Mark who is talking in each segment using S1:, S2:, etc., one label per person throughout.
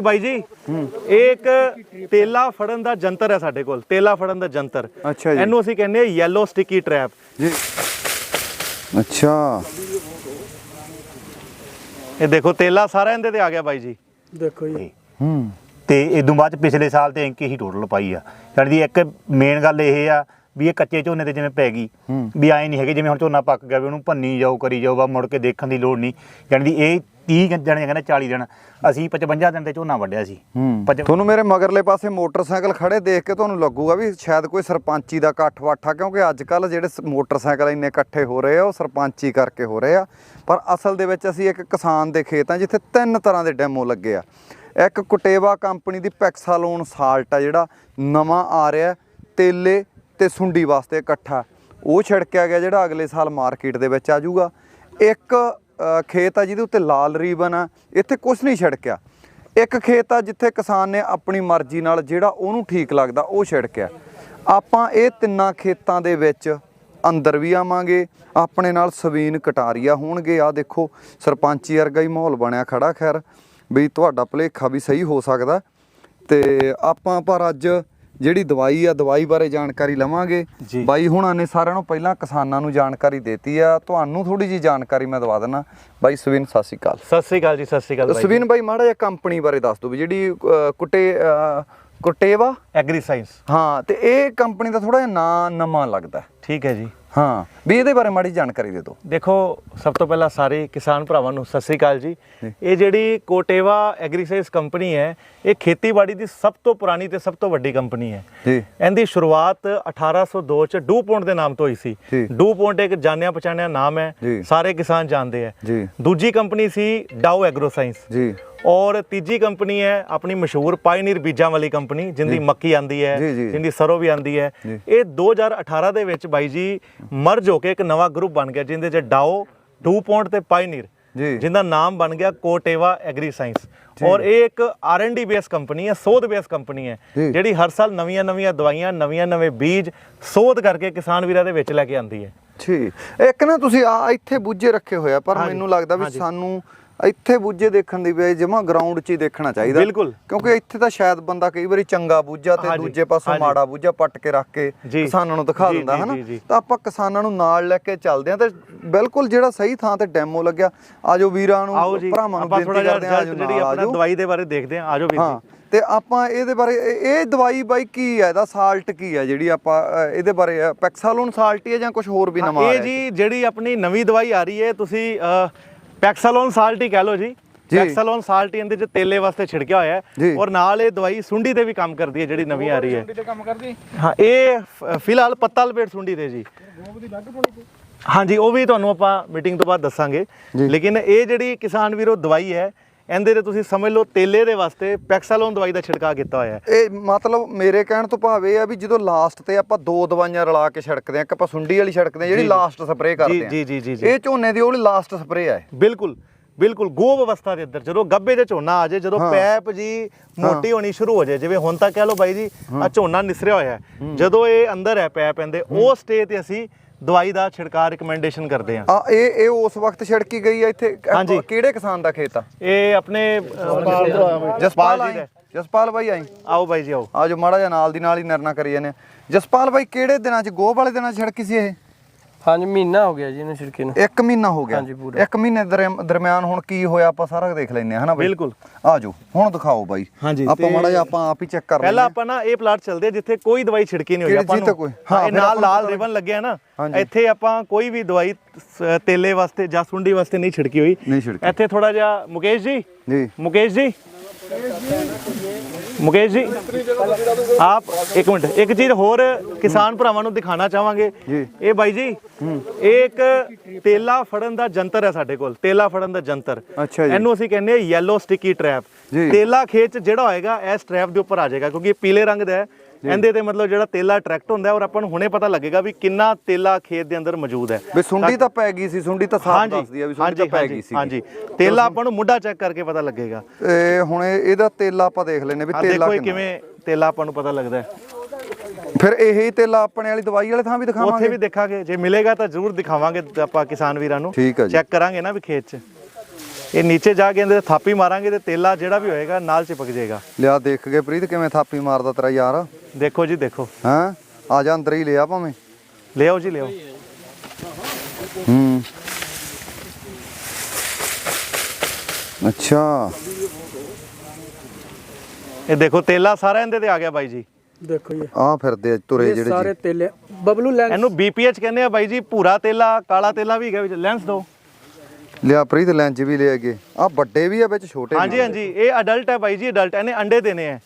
S1: ਇਹ ਬਾਈ ਜੀ ਇਹ ਇੱਕ ਤੇਲਾ ਫੜਨ ਦਾ ਜੰਤਰ ਹੈ ਸਾਡੇ ਕੋਲ ਤੇਲਾ ਫੜਨ ਦਾ ਜੰਤਰ।
S2: ਅੱਛਾ ਜੀ।
S1: ਇਹਨੂੰ ਅਸੀਂ ਕਹਿੰਦੇ ਆ ਯੈਲੋ ਸਟਿਕੀ ਟ੍ਰੈਪ
S2: ਜੀ। ਅੱਛਾ।
S1: ਇਹ ਦੇਖੋ ਤੇਲਾ ਸਾਰਾ ਇਹਦੇ ਤੇ ਆ ਗਿਆ ਬਾਈ ਜੀ।
S3: ਦੇਖੋ ਜੀ।
S2: ਹੂੰ।
S4: ਤੇ ਇਦੋਂ ਬਾਅਦ 'ਚ ਪਿਛਲੇ ਸਾਲ ਤੇ ਇੰਕ ਹੀ ਟੋਟਲ ਪਾਈ ਆ। ਯਾਨੀ ਦੀ ਇੱਕ ਮੇਨ ਗੱਲ ਇਹ ਆ ਵੀ ਇਹ ਕੱਚੇ ਝੋਨੇ ਤੇ ਜਿਵੇਂ ਪੈ ਗਈ। ਵੀ ਐ ਨਹੀਂ ਹੈਗੇ ਜਿਵੇਂ ਹੁਣ ਝੋਨਾ ਪੱਕ ਗਿਆ ਵੀ ਉਹਨੂੰ ਭੰਨੀ ਜਾਓ ਕਰੀ ਜਾਓ ਬਾ ਮੁੜ ਕੇ ਦੇਖਣ ਦੀ ਲੋੜ ਨਹੀਂ ਯਾਨੀ ਦੀ ਇਹ 30 ਜਣੇ ਕਹਿੰਦੇ 40 ਦਿਨ ਅਸੀਂ 55 ਦਿਨ ਤੇ ਝੋਨਾ ਵੱਢਿਆ ਸੀ।
S2: ਤੁਹਾਨੂੰ ਮੇਰੇ ਮਗਰਲੇ ਪਾਸੇ ਮੋਟਰਸਾਈਕਲ ਖੜੇ ਦੇਖ ਕੇ ਤੁਹਾਨੂੰ ਲੱਗੂਗਾ ਵੀ ਸ਼ਾਇਦ ਕੋਈ ਸਰਪੰਚੀ ਦਾ ਇਕੱਠ ਵਾਠਾ ਕਿਉਂਕਿ ਅੱਜ ਕੱਲ ਜਿਹੜੇ ਸ- ਮੋਟਰਸਾਈਕਲ ਇੰਨੇ ਇਕੱਠੇ ਹੋ ਰਹੇ ਆ ਉਹ ਸਰਪੰਚੀ ਕਰਕੇ ਹੋ ਰਹੇ ਆ। ਪਰ ਅਸਲ ਦੇ ਵਿੱਚ ਅਸੀਂ ਇੱਕ ਕਿਸਾਨ ਦੇ ਖੇਤ ਆ ਜਿੱਥੇ ਤਿੰਨ ਤਰ੍ਹਾਂ ਦੇ ਡੈਮੋ ਲੱਗੇ ਆ। ਇੱਕ ਕੁਟੇਵਾ ਕੰਪਨੀ ਦੀ ਪੈਕਸਾਲੋਨ ਸਾਲਟ ਆ ਜਿਹੜਾ ਨਵਾਂ ਆ ਰਿਹਾ ਤੇਲੇ ਤੇ ਸੁੰਡੀ ਵਾਸਤੇ ਇਕੱਠਾ। ਉਹ ਛਿੜਕਿਆ ਗਿਆ ਜਿਹੜਾ ਅਗਲੇ ਸਾਲ ਮਾਰਕੀਟ ਦੇ ਵਿੱਚ ਆ ਜਾਊਗਾ। ਇੱਕ ਖੇਤ ਆ ਜਿਹਦੇ ਉੱਤੇ ਲਾਲ ਰੀਬਨ ਆ, ਇੱਥੇ ਕੁਝ ਨਹੀਂ ਛਿੜਕਿਆ। ਇੱਕ ਖੇਤ ਆ ਜਿੱਥੇ ਕਿਸਾਨ ਨੇ ਆਪਣੀ ਮਰਜ਼ੀ ਨਾਲ ਜਿਹੜਾ ਉਹਨੂੰ ਠੀਕ ਲੱਗਦਾ, ਉਹ ਛਿੜਕਿਆ। ਆਪਾਂ ਇਹ ਤਿੰਨਾਂ ਖੇਤਾਂ ਦੇ ਵਿੱਚ ਅੰਦਰ ਵੀ ਆਵਾਂਗੇ, ਆਪਣੇ ਨਾਲ ਸਵੀਨ ਕਟਾਰੀਆ ਹੋਣਗੇ। ਆ ਦੇਖੋ, ਸਰਪੰਚੀ ਵਰਗਾ ਹੀ ਮਾਹੌਲ ਬਣਿਆ ਖੜਾ, ਖੈਰ। ਵੀ ਤੁਹਾਡਾ ਭੁਲੇਖਾ ਵੀ ਸਹੀ ਹੋ ਸਕਦਾ। ਤੇ ਆਪਾਂ ਪਰ ਅੱਜ ਜਿਹੜੀ ਦਵਾਈ ਆ ਦਵਾਈ ਬਾਰੇ ਜਾਣਕਾਰੀ ਲਵਾਂਗੇ। ਬਾਈ ਹੁਣਾਂ ਨੇ ਸਾਰਿਆਂ ਨੂੰ ਪਹਿਲਾਂ ਕਿਸਾਨਾਂ ਨੂੰ ਜਾਣਕਾਰੀ ਦਿੱਤੀ ਆ। ਤੁਹਾਨੂੰ ਥੋੜੀ ਜੀ ਜਾਣਕਾਰੀ ਮੈਂ ਦਵਾ ਦਿੰਨਾ। ਬਾਈ ਸਵੀਨ ਸਤਿ ਸ਼੍ਰੀ ਅਕਾਲ।
S1: ਸਤਿ ਸ੍ਰੀ ਅਕਾਲ ਜੀ ਸਤਿ ਸ੍ਰੀ ਅਕਾਲ ਬਾਈ
S2: ਸਵੀਨ ਬਾਈ ਮਾੜਾ ਜਿਹਾ ਕੰਪਨੀ ਬਾਰੇ ਦੱਸ ਦਿਓ ਵੀ ਜਿਹੜੀ ਕੁਟੇ ਕੁਟੇਵਾ?
S1: ਐਗਰੀ ਸਾਇੰਸ
S2: ਹਾਂ ਤੇ ਇਹ ਕੰਪਨੀ ਦਾ ਥੋੜਾ ਜਿਹਾ ਨਾਂ ਨਵਾਂ ਲੱਗਦਾ।
S1: ਠੀਕ ਹੈ ਜੀ।
S2: ਹਾਂ ਵੀ ਇਹਦੇ ਬਾਰੇ ਮਾੜੀ ਜਾਣਕਾਰੀ ਦੇ ਦਿਓ।
S1: ਦੇਖੋ ਸਭ ਤੋਂ ਪਹਿਲਾਂ ਸਾਰੇ ਕਿਸਾਨ ਭਰਾਵਾਂ ਨੂੰ ਸਤਿ ਸ੍ਰੀ ਅਕਾਲ ਜੀ। ਇਹ ਜਿਹੜੀ ਕੋਟੇਵਾ ਐਗਰੀਸਾਈਜ਼ ਕੰਪਨੀ ਹੈ ਇਹ ਖੇਤੀਬਾੜੀ ਦੀ ਸਭ ਤੋਂ ਪੁਰਾਣੀ ਤੇ ਸਭ ਤੋਂ ਵੱਡੀ ਕੰਪਨੀ ਹੈ।
S2: ਜੀ।
S1: ਇਹਦੀ ਸ਼ੁਰੂਆਤ 1802 ਚ ਡੂ ਪੌਂਟ ਦੇ ਨਾਮ ਤੋਂ ਹੋਈ ਸੀ। ਡੂ ਪੌਂਟ ਇੱਕ ਜਾਣਿਆ ਪਛਾਣਿਆ ਨਾਮ ਹੈ। ਸਾਰੇ ਕਿਸਾਨ ਜਾਣਦੇ ਹੈ।
S2: ਜੀ।
S1: ਦੂਜੀ ਕੰਪਨੀ ਸੀ ਡਾਓ ਐਗਰੋ ਸਾਇੰਸ।
S2: ਜੀ।
S1: ਔਰ ਤੀਜੀ ਕੰਪਨੀ ਹੈ ਆਪਣੀ ਮਸ਼ਹੂਰ ਪਾਇਨੀਅਰ ਬੀਜਾਂ ਵਾਲੀ ਕੰਪਨੀ ਜਿੰਦੀ ਮੱਕੀ ਆਂਦੀ ਹੈ
S2: ਜੀ, ਜੀ।
S1: ਜਿੰਦੀ ਸਰੋਂ ਵੀ ਆਂਦੀ ਹੈ
S2: ਜੀ।
S1: ਇਹ 2018 ਦੇ ਵਿੱਚ ਬਾਈ ਜੀ ਮਰਜ ਹੋ ਕੇ ਇੱਕ ਨਵਾਂ ਗਰੁੱਪ ਬਣ ਗਿਆ ਜਿੰਦੇ ਚ ਡਾਓ ਡੂ ਪੌਂਟ ਤੇ ਪਾਇਨੀਅਰ
S2: ਜੀ
S1: ਜਿੰਦਾ ਨਾਮ ਬਣ ਗਿਆ ਕੋਟੇਵਾ ਐਗਰੀ ਸਾਇੰਸ ਔਰ ਇਹ ਇੱਕ ਆਰ&ਡੀ ਬੇਸ ਕੰਪਨੀ ਹੈ ਸੋਧ ਬੇਸ ਕੰਪਨੀ ਹੈ
S2: ਜੀ।
S1: ਜਿਹੜੀ ਹਰ ਸਾਲ ਨਵੀਆਂ ਨਵੀਆਂ ਦਵਾਈਆਂ ਨਵੀਆਂ ਨਵੇਂ ਬੀਜ ਸੋਧ ਕਰਕੇ ਕਿਸਾਨ ਵੀਰਾਂ ਦੇ ਵਿੱਚ ਲੈ ਕੇ ਆਂਦੀ ਹੈ
S2: ਠੀਕ ਇੱਕ ਨਾ ਤੁਸੀਂ ਆ ਇੱਥੇ ਬੁੱਝੇ ਰੱਖੇ ਹੋਇਆ ਪਰ ਮੈਨੂੰ ਲੱਗਦਾ ਵੀ। ਸਾਨੂੰ ਇੱਥੇ ਬੁੱਝੇ ਦੇਖਣ ਦੀ ਬਜਾਏ ਜਮਾ ਗਰਾਊਂਡ 'ਚ ਹੀ ਦੇਖਣਾ ਚਾਹੀਦਾ
S1: ਬਿਲਕੁਲ।
S2: ਕਿਉਂਕਿ ਇੱਥੇ ਤਾਂ ਸ਼ਾਇਦ ਬੰਦਾ ਕਈ ਵਾਰੀ ਚੰਗਾ ਬੁੱਝਾ ਤੇ ਦੂਜੇ ਪਾਸੋਂ। ਮਾੜਾ ਬੁੱਝਾ ਪੱਟ ਕੇ ਰੱਖ ਕੇ। ਕਿਸਾਨਾਂ ਨੂੰ ਦਿਖਾ ਦਿੰਦਾ ਹਨਾ। ਤਾਂ ਆਪਾਂ ਕਿਸਾਨਾਂ ਨੂੰ ਨਾਲ ਲੈ ਕੇ ਚੱਲਦੇ ਆ ਤੇ ਬਿਲਕੁਲ ਜਿਹੜਾ ਸਹੀ ਥਾਂ ਤੇ ਡੈਮੋ ਲੱਗਿਆ ਆਜੋ ਵੀਰਾਂ ਨੂੰ ਭਰਾਵਾਂ ਨੂੰ ਬੇਨਤੀ ਕਰਦੇ ਆ ਆਜੋ
S1: ਜਿਹੜੀ ਆਪਣਾ ਦਵਾਈ ਦੇ ਬਾਰੇ ਦੇਖਦੇ ਹਾਂ ਆਜੋ ਵੀਰ
S2: ਹਾਂ
S1: ਜੀ
S2: ਤੇ ਆਪਾਂ ਇਹਦੇ ਬਾਰੇ ਇਹ ਇਹ ਦਵਾਈ ਬਾਈ ਕੀ ਹੈ ਇਹਦਾ ਸਾਲਟ ਕੀ ਹੈ ਜਿਹੜੀ ਆਪਾਂ ਇਹਦੇ ਬਾਰੇ ਪੈਕਸਾਲੋਨ ਸਾਲਟ ਹੀ ਹੈ ਜਾਂ ਕੁਝ ਹੋਰ ਵੀ ਨਵਾਂ
S1: ਇਹ
S2: ਆਇਆ
S1: ਜੀ ਜਿਹੜੀ ਆਪਣੀ ਨਵੀਂ ਦਵਾਈ ਆ ਰਹੀ ਹੈ ਤੁਸੀਂ ਪੈਕਸਾਲੋਨ ਸਾਲਟ ਹੀ ਕਹਿ ਲਓ ਜੀ। ਪੈਕਸਾਲੋਨ ਸਾਲਟ ਇਹਦੇ ਚ ਤੇਲੇ ਵਾਸਤੇ ਛਿੜਕਿਆ ਹੋਇਆ। ਹੈ ਔਰ ਨਾਲ ਇਹ ਦਵਾਈ ਸੁੰਡੀ ਤੇ ਵੀ ਕੰਮ ਕਰਦੀ ਹੈ ਜਿਹੜੀ ਨਵੀਂ ਆ ਰਹੀ ਹੈ
S3: ਤੇ ਕੰਮ ਕਰਦੀ
S1: ਹਾਂ ਇਹ ਫਿਲਹਾਲ ਪੱਤਾ ਲਪੇਟ ਸੁੰਡੀ ਤੇ ਜੀ ਹਾਂਜੀ ਉਹ ਵੀ ਤੁਹਾਨੂੰ ਆਪਾਂ ਮੀਟਿੰਗ ਤੋਂ ਬਾਅਦ ਦੱਸਾਂਗੇ। ਲੇਕਿਨ ਇਹ ਜਿਹੜੀ ਕਿਸਾਨ ਵੀਰੋ ਦਵਾਈ ਹੈ ਇਹਦੇ ਤੇ ਤੁਸੀਂ ਸਮਝ ਲਓ ਤੇਲੇ ਦੇ ਵਾਸਤੇ ਪੈਕਸਾਲੋਨ ਦਵਾਈ ਦਾ ਛਿੜਕਾਅ ਕੀਤਾ ਹੋਇਆ ਹੈ।
S2: ਇਹ ਮਤਲਬ ਮੇਰੇ ਕਹਿਣ ਤੋਂ ਭਾਵ ਇਹ ਆ ਵੀ ਜਦੋਂ ਲਾਸਟ ਤੇ ਆਪਾਂ ਦੋ ਦਵਾਈਆਂ ਰਲਾ ਕੇ ਛਿੜਕਦੇ ਆ ਇੱਕ ਆਪਾਂ ਸੁੰਡੀ ਵਾਲੀ ਛਿੜਕਦੇ ਆ ਜਿਹੜੀ ਲਾਸਟ ਸਪਰੇਅ ਕਰਦੇ ਆ
S1: ਜੀ, ਜੀ, ਜੀ, ਜੀ।
S2: ਇਹ ਝੋਨੇ ਦੀ ਉਹ ਲਾਸਟ ਸਪਰੇਅ ਹੈ
S1: ਬਿਲਕੁਲ ਬਿਲਕੁਲ ਗੋਬ ਅਵਸਥਾ ਦੇ ਅੰਦਰ ਜਦੋਂ ਗੱਬੇ 'ਚ ਝੋਨਾ ਆ ਜਾਏ ਜਦੋਂ। ਪੈਪ ਜੀ ਮੋਟੀ ਹੋਣੀ ਸ਼ੁਰੂ ਹੋ ਜਾਏ ਜਿਵੇਂ ਹੁਣ ਤੱਕ ਕਹਿ ਲਓ ਬਾਈ ਜੀ ਆ ਝੋਨਾ ਨਿਸਰਿਆ ਹੋਇਆ ਹੈ। ਜਦੋਂ ਇਹ ਅੰਦਰ ਹੈ ਪੈਪ ਇਹਦੇ ਉਹ ਸਟੇਜ ਤੇ ਅਸੀਂ ਦਵਾਈ ਦਾ ਛਿੜਕਾਅ ਰਿਕਮੈਂਡੇਸ਼ਨ ਕਰਦੇ ਹਾਂ।
S2: ਆ ਇਹ ਇਹ ਉਸ ਵਕਤ ਛਿੜਕੀ ਗਈ ਆ ਇੱਥੇ?
S1: ਹਾਂਜੀ।
S2: ਕਿਹੜੇ ਕਿਸਾਨ ਦਾ ਖੇਤ ਆ?
S1: ਇਹ ਆਪਣੇ ਅਹ,
S2: ਜਸਪਾਲ
S1: ਜੀ
S2: ਆਈ
S1: ਦਾ।
S2: ਜਸਪਾਲ ਬਾਈ ਆਈ
S1: ਆਓ ਬਾਈ ਜੀ ਆਓ।
S2: ਆਜੋ ਮਾੜਾ ਜਿਹਾ ਨਾਲ ਦੀ ਨਾਲ ਹੀ ਨਿਰਣਾ ਕਰੀ ਜਾਂਦੇ ਆ। ਜਸਪਾਲ ਬਾਈ ਕਿਹੜੇ ਦਿਨਾਂ 'ਚ ਗੋਹ ਵਾਲੇ ਦਿਨਾਂ 'ਚ ਛਿੜਕੀ ਸੀ ਇਹ?
S3: ਹਾਂਜੀ ਮਹੀਨਾ ਹੋ ਗਿਆ ਜੀ ਇਹਨੂੰ ਛਿੜਕੇ ਨੂੰ
S2: ਇੱਕ ਮਹੀਨਾ ਹੋ ਗਿਆ
S3: ਹਾਂਜੀ, ਪੂਰਾ।
S2: ਇੱਕ ਮਹੀਨੇ ਦਰਮ- ਦਰਮਿਆਨ ਹੁਣ ਕੀ ਹੋਇਆ ਆਪਾਂ ਸਾਰਾ ਦੇਖ ਆ ਹਨਾ ਬਾਈ
S1: ਬਿਲਕੁਲ।
S2: ਆਜੋ ਹੁਣ ਦਿਖਾਓ ਬਾਈ
S1: ਹਾਂਜੀ,
S2: ਆਪਾਂ
S1: ਤੇ-
S2: ਮਾੜਾ ਜਿਹਾ ਆਪਾਂ ਆਪ ਹੀ ਚੈੱਕ ਕਰ
S1: ਪਹਿਲਾਂ ਆਪਾਂ ਨਾ ਇਹ ਪਲਾਟ ਚੱਲਦੇ ਆ ਜਿੱਥੇ ਕੋਈ ਦਵਾਈ ਛਿੜਕੀ ਨਹੀਂ ਹੋਈ
S2: ਕਿਹੜੀ
S1: ਆਪਾਂ
S2: ਜਿੱਥੇ
S1: ਨੂੰ
S2: ਕੋਈ?
S1: ਹਾਂ
S2: ਹਾਂ,
S1: ਇਹ
S2: ਫਿਰ
S1: ਨਾਲ
S2: ਆਪਾਂ
S1: ਲਾਲ ਰਿਬਨ ਲੱਗਿਆ ਨਾ
S2: ਹਾਂਜੀ।
S1: ਇੱਥੇ ਆਪਾਂ ਕੋਈ ਵੀ ਦਵਾਈ ਸ- ਤੇਲੇ ਵਾਸਤੇ ਜਾਂ ਸੁੰਡੀ ਵਾਸਤੇ ਨਹੀਂ ਛਿੜਕੀ ਹੋਈ
S2: ਨਹੀਂ ਛਿੜਕੀ।
S1: ਇੱਥੇ ਥੋੜਾ ਜਿਹਾ ਮੁਕੇਸ਼ ਜੀ
S2: ਜੀ
S1: ਮੁਕੇਸ਼ ਜੀ ਮੁਕੇਸ਼ ਜੀ ਆਪ ਇੱਕ ਮਿੰਟ ਇੱਕ ਚੀਜ਼ ਹੋਰ ਕਿਸਾਨ ਭਰਾਵਾਂ ਨੂੰ ਦਿਖਾਣਾ ਚਾਹਾਂਗੇ
S2: ਜੀ।
S1: ਇਹ ਬਾਈ ਜੀ ਇਹ ਇੱਕ ਤੇਲਾ ਫੜਨ ਦਾ ਜੰਤਰ ਹੈ ਸਾਡੇ ਕੋਲ ਤੇਲਾ ਫੜਨ ਦਾ ਜੰਤਰ। ਇਹਨੂੰ ਅਸੀਂ ਕਹਿੰਦੇ ਆ ਯੈਲੋ ਸਟਿਕੀ ਟ੍ਰੈਪ। ਤੇਲਾ ਖੇਤ 'ਚ ਜਿਹੜਾ ਹੋਏਗਾ ਇਸ ਟ੍ਰੈਪ ਦੇ ਉੱਪਰ ਆ ਜਾਏਗਾ ਕਿਉਂਕਿ ਇਹ ਪੀਲੇ ਰੰਗ ਦਾ ਹੈ ਇਹਦੇ ਤੇ ਮਤਲਬ ਜਿਹੜਾ ਤੇਲਾ ਅਟਰੈਕਟ ਹੁੰਦਾ ਔਰ ਆਪਾਂ ਨੂੰ ਹੁਣੇ ਪਤਾ ਲੱਗੇਗਾ ਵੀ ਕਿੰਨਾ ਤੇਲਾ ਖੇਤ ਦੇ ਅੰਦਰ ਮੌਜੂਦ ਹੈ।
S2: ਵੀ ਸੁੰਡੀ ਤਾਂ ਪੈ ਗਈ ਸੀ ਸੁੰਡੀ ਤਾਂ ਸਾਫ਼ ਦੱਸਦੀ ਆ ਵੀ ਸੁੰਡੀ ਤਾਂ ਪੈ ਗਈ ਸੀ
S1: ਹਾਂਜੀ। ਤੇਲਾ ਆਪਾਂ ਨੂੰ ਮੁੱਢਾ ਚੈੱਕ ਕਰਕੇ ਪਤਾ ਲੱਗੇਗਾ।
S2: ਇਹ ਹੁਣ ਇਹ- ਇਹਦਾ ਤੇਲਾ ਆਪਾਂ ਦੇਖ ਲੈਨੇ ਵੀ ਤੇਲਾ
S1: ਦੇਖੋ। ਕਿਵੇਂ ਤੇਲਾ ਆਪਾਂ ਨੂੰ ਪਤਾ ਲੱਗਦਾ
S2: ਫਿਰ ਇਹੀ ਤੇਲਾ ਆਪਣੇ ਵਾਲੀ ਦਵਾਈ ਵਾਲੇ ਥਾਂ ਵੀ
S1: ਉੱਥੇ
S2: ਦਿਖਾਵਾਂਗੇ?
S1: ਵੀ ਦੇਖਾਂਗੇ। ਜੇ ਮਿਲੇਗਾ ਤਾਂ ਜ਼ਰੂਰ ਦਿਖਾਵਾਂਗੇ ਆਪਾਂ ਕਿਸਾਨ ਵੀਰਾਂ ਨੂੰ। ਚੈੱਕ ਕਰਾਂਗੇ ਨਾ ਵੀ ਖੇਤ 'ਚ। ਇਹ ਨੀਚੇ ਜਾ ਕੇ ਇਹਦੇ ਥਾਪੀ ਮਾਰਾਂਗੇ ਤੇ ਤੇਲਾ ਜਿਹੜਾ ਵੀ ਹੋਏਗਾ ਨਾਲ ਚਿਪਕ ਜਾਏਗਾ।
S2: ਲਿਆ ਦੇਖ ਕੇ ਪ੍ਰੀਤ ਕਿਵੇਂ ਥਾਪੀ ਮਾਰਦਾ ਤੇਰਾ ਯਾਰ?
S1: ਦੇਖੋ ਜੀ ਦੇਖੋ।
S2: ਹਾਂ? ਆ ਜਾ ਅੰਦਰ ਹੀ ਲਿਆ ਭਾਵੇਂ।
S1: ਲਿਆਓ ਜੀ ਲਿਆਓ।
S2: ਹੂੰ। ਅੱਛਾ।
S1: ਇਹ ਦੇਖੋ ਤੇਲਾ ਸਾਰਾ ਇਹਦੇ ਤੇ ਆ ਗਿਆ ਬਾਈ ਜੀ।
S3: ਦੇਖੋ ਜੀ।
S2: ਆ ਫਿਰਦੇ ਤੁਰੇ ਜਿਹੜੇ ਸਾਰੇ
S3: ਤੇਲੇ। ਬਬਲੂ ਲੈਂਸ
S1: ਇਹਨੂੰ ਬੀਪੀਐਚ ਕਹਿੰਦੇ ਆ ਬਾਈ ਜੀ ਭੂਰਾ ਤੇਲਾ ਕਾਲਾ ਤੇਲਾ ਵੀ ਹੈਗਾ ਵਿੱਚ। ਲੈਂਸ ਦੋ।
S2: ਲਿਆ ਪ੍ਰੀਤ ਲੈਂਚ ਵੀ ਲੈ ਗਏ ਆ ਵੱਡੇ ਵੀ ਆ ਵਿੱਚ ਛੋਟੇ ਵੀ
S1: ਹਾਂਜੀ ਹਾਂਜੀ ਇਹ ਅਡਲਟ ਹੈ ਬਾਈ ਜੀ ਅਡਲਟ ਇਹਨੇ ਅੰਡੇ ਦੇਣੇ ਆ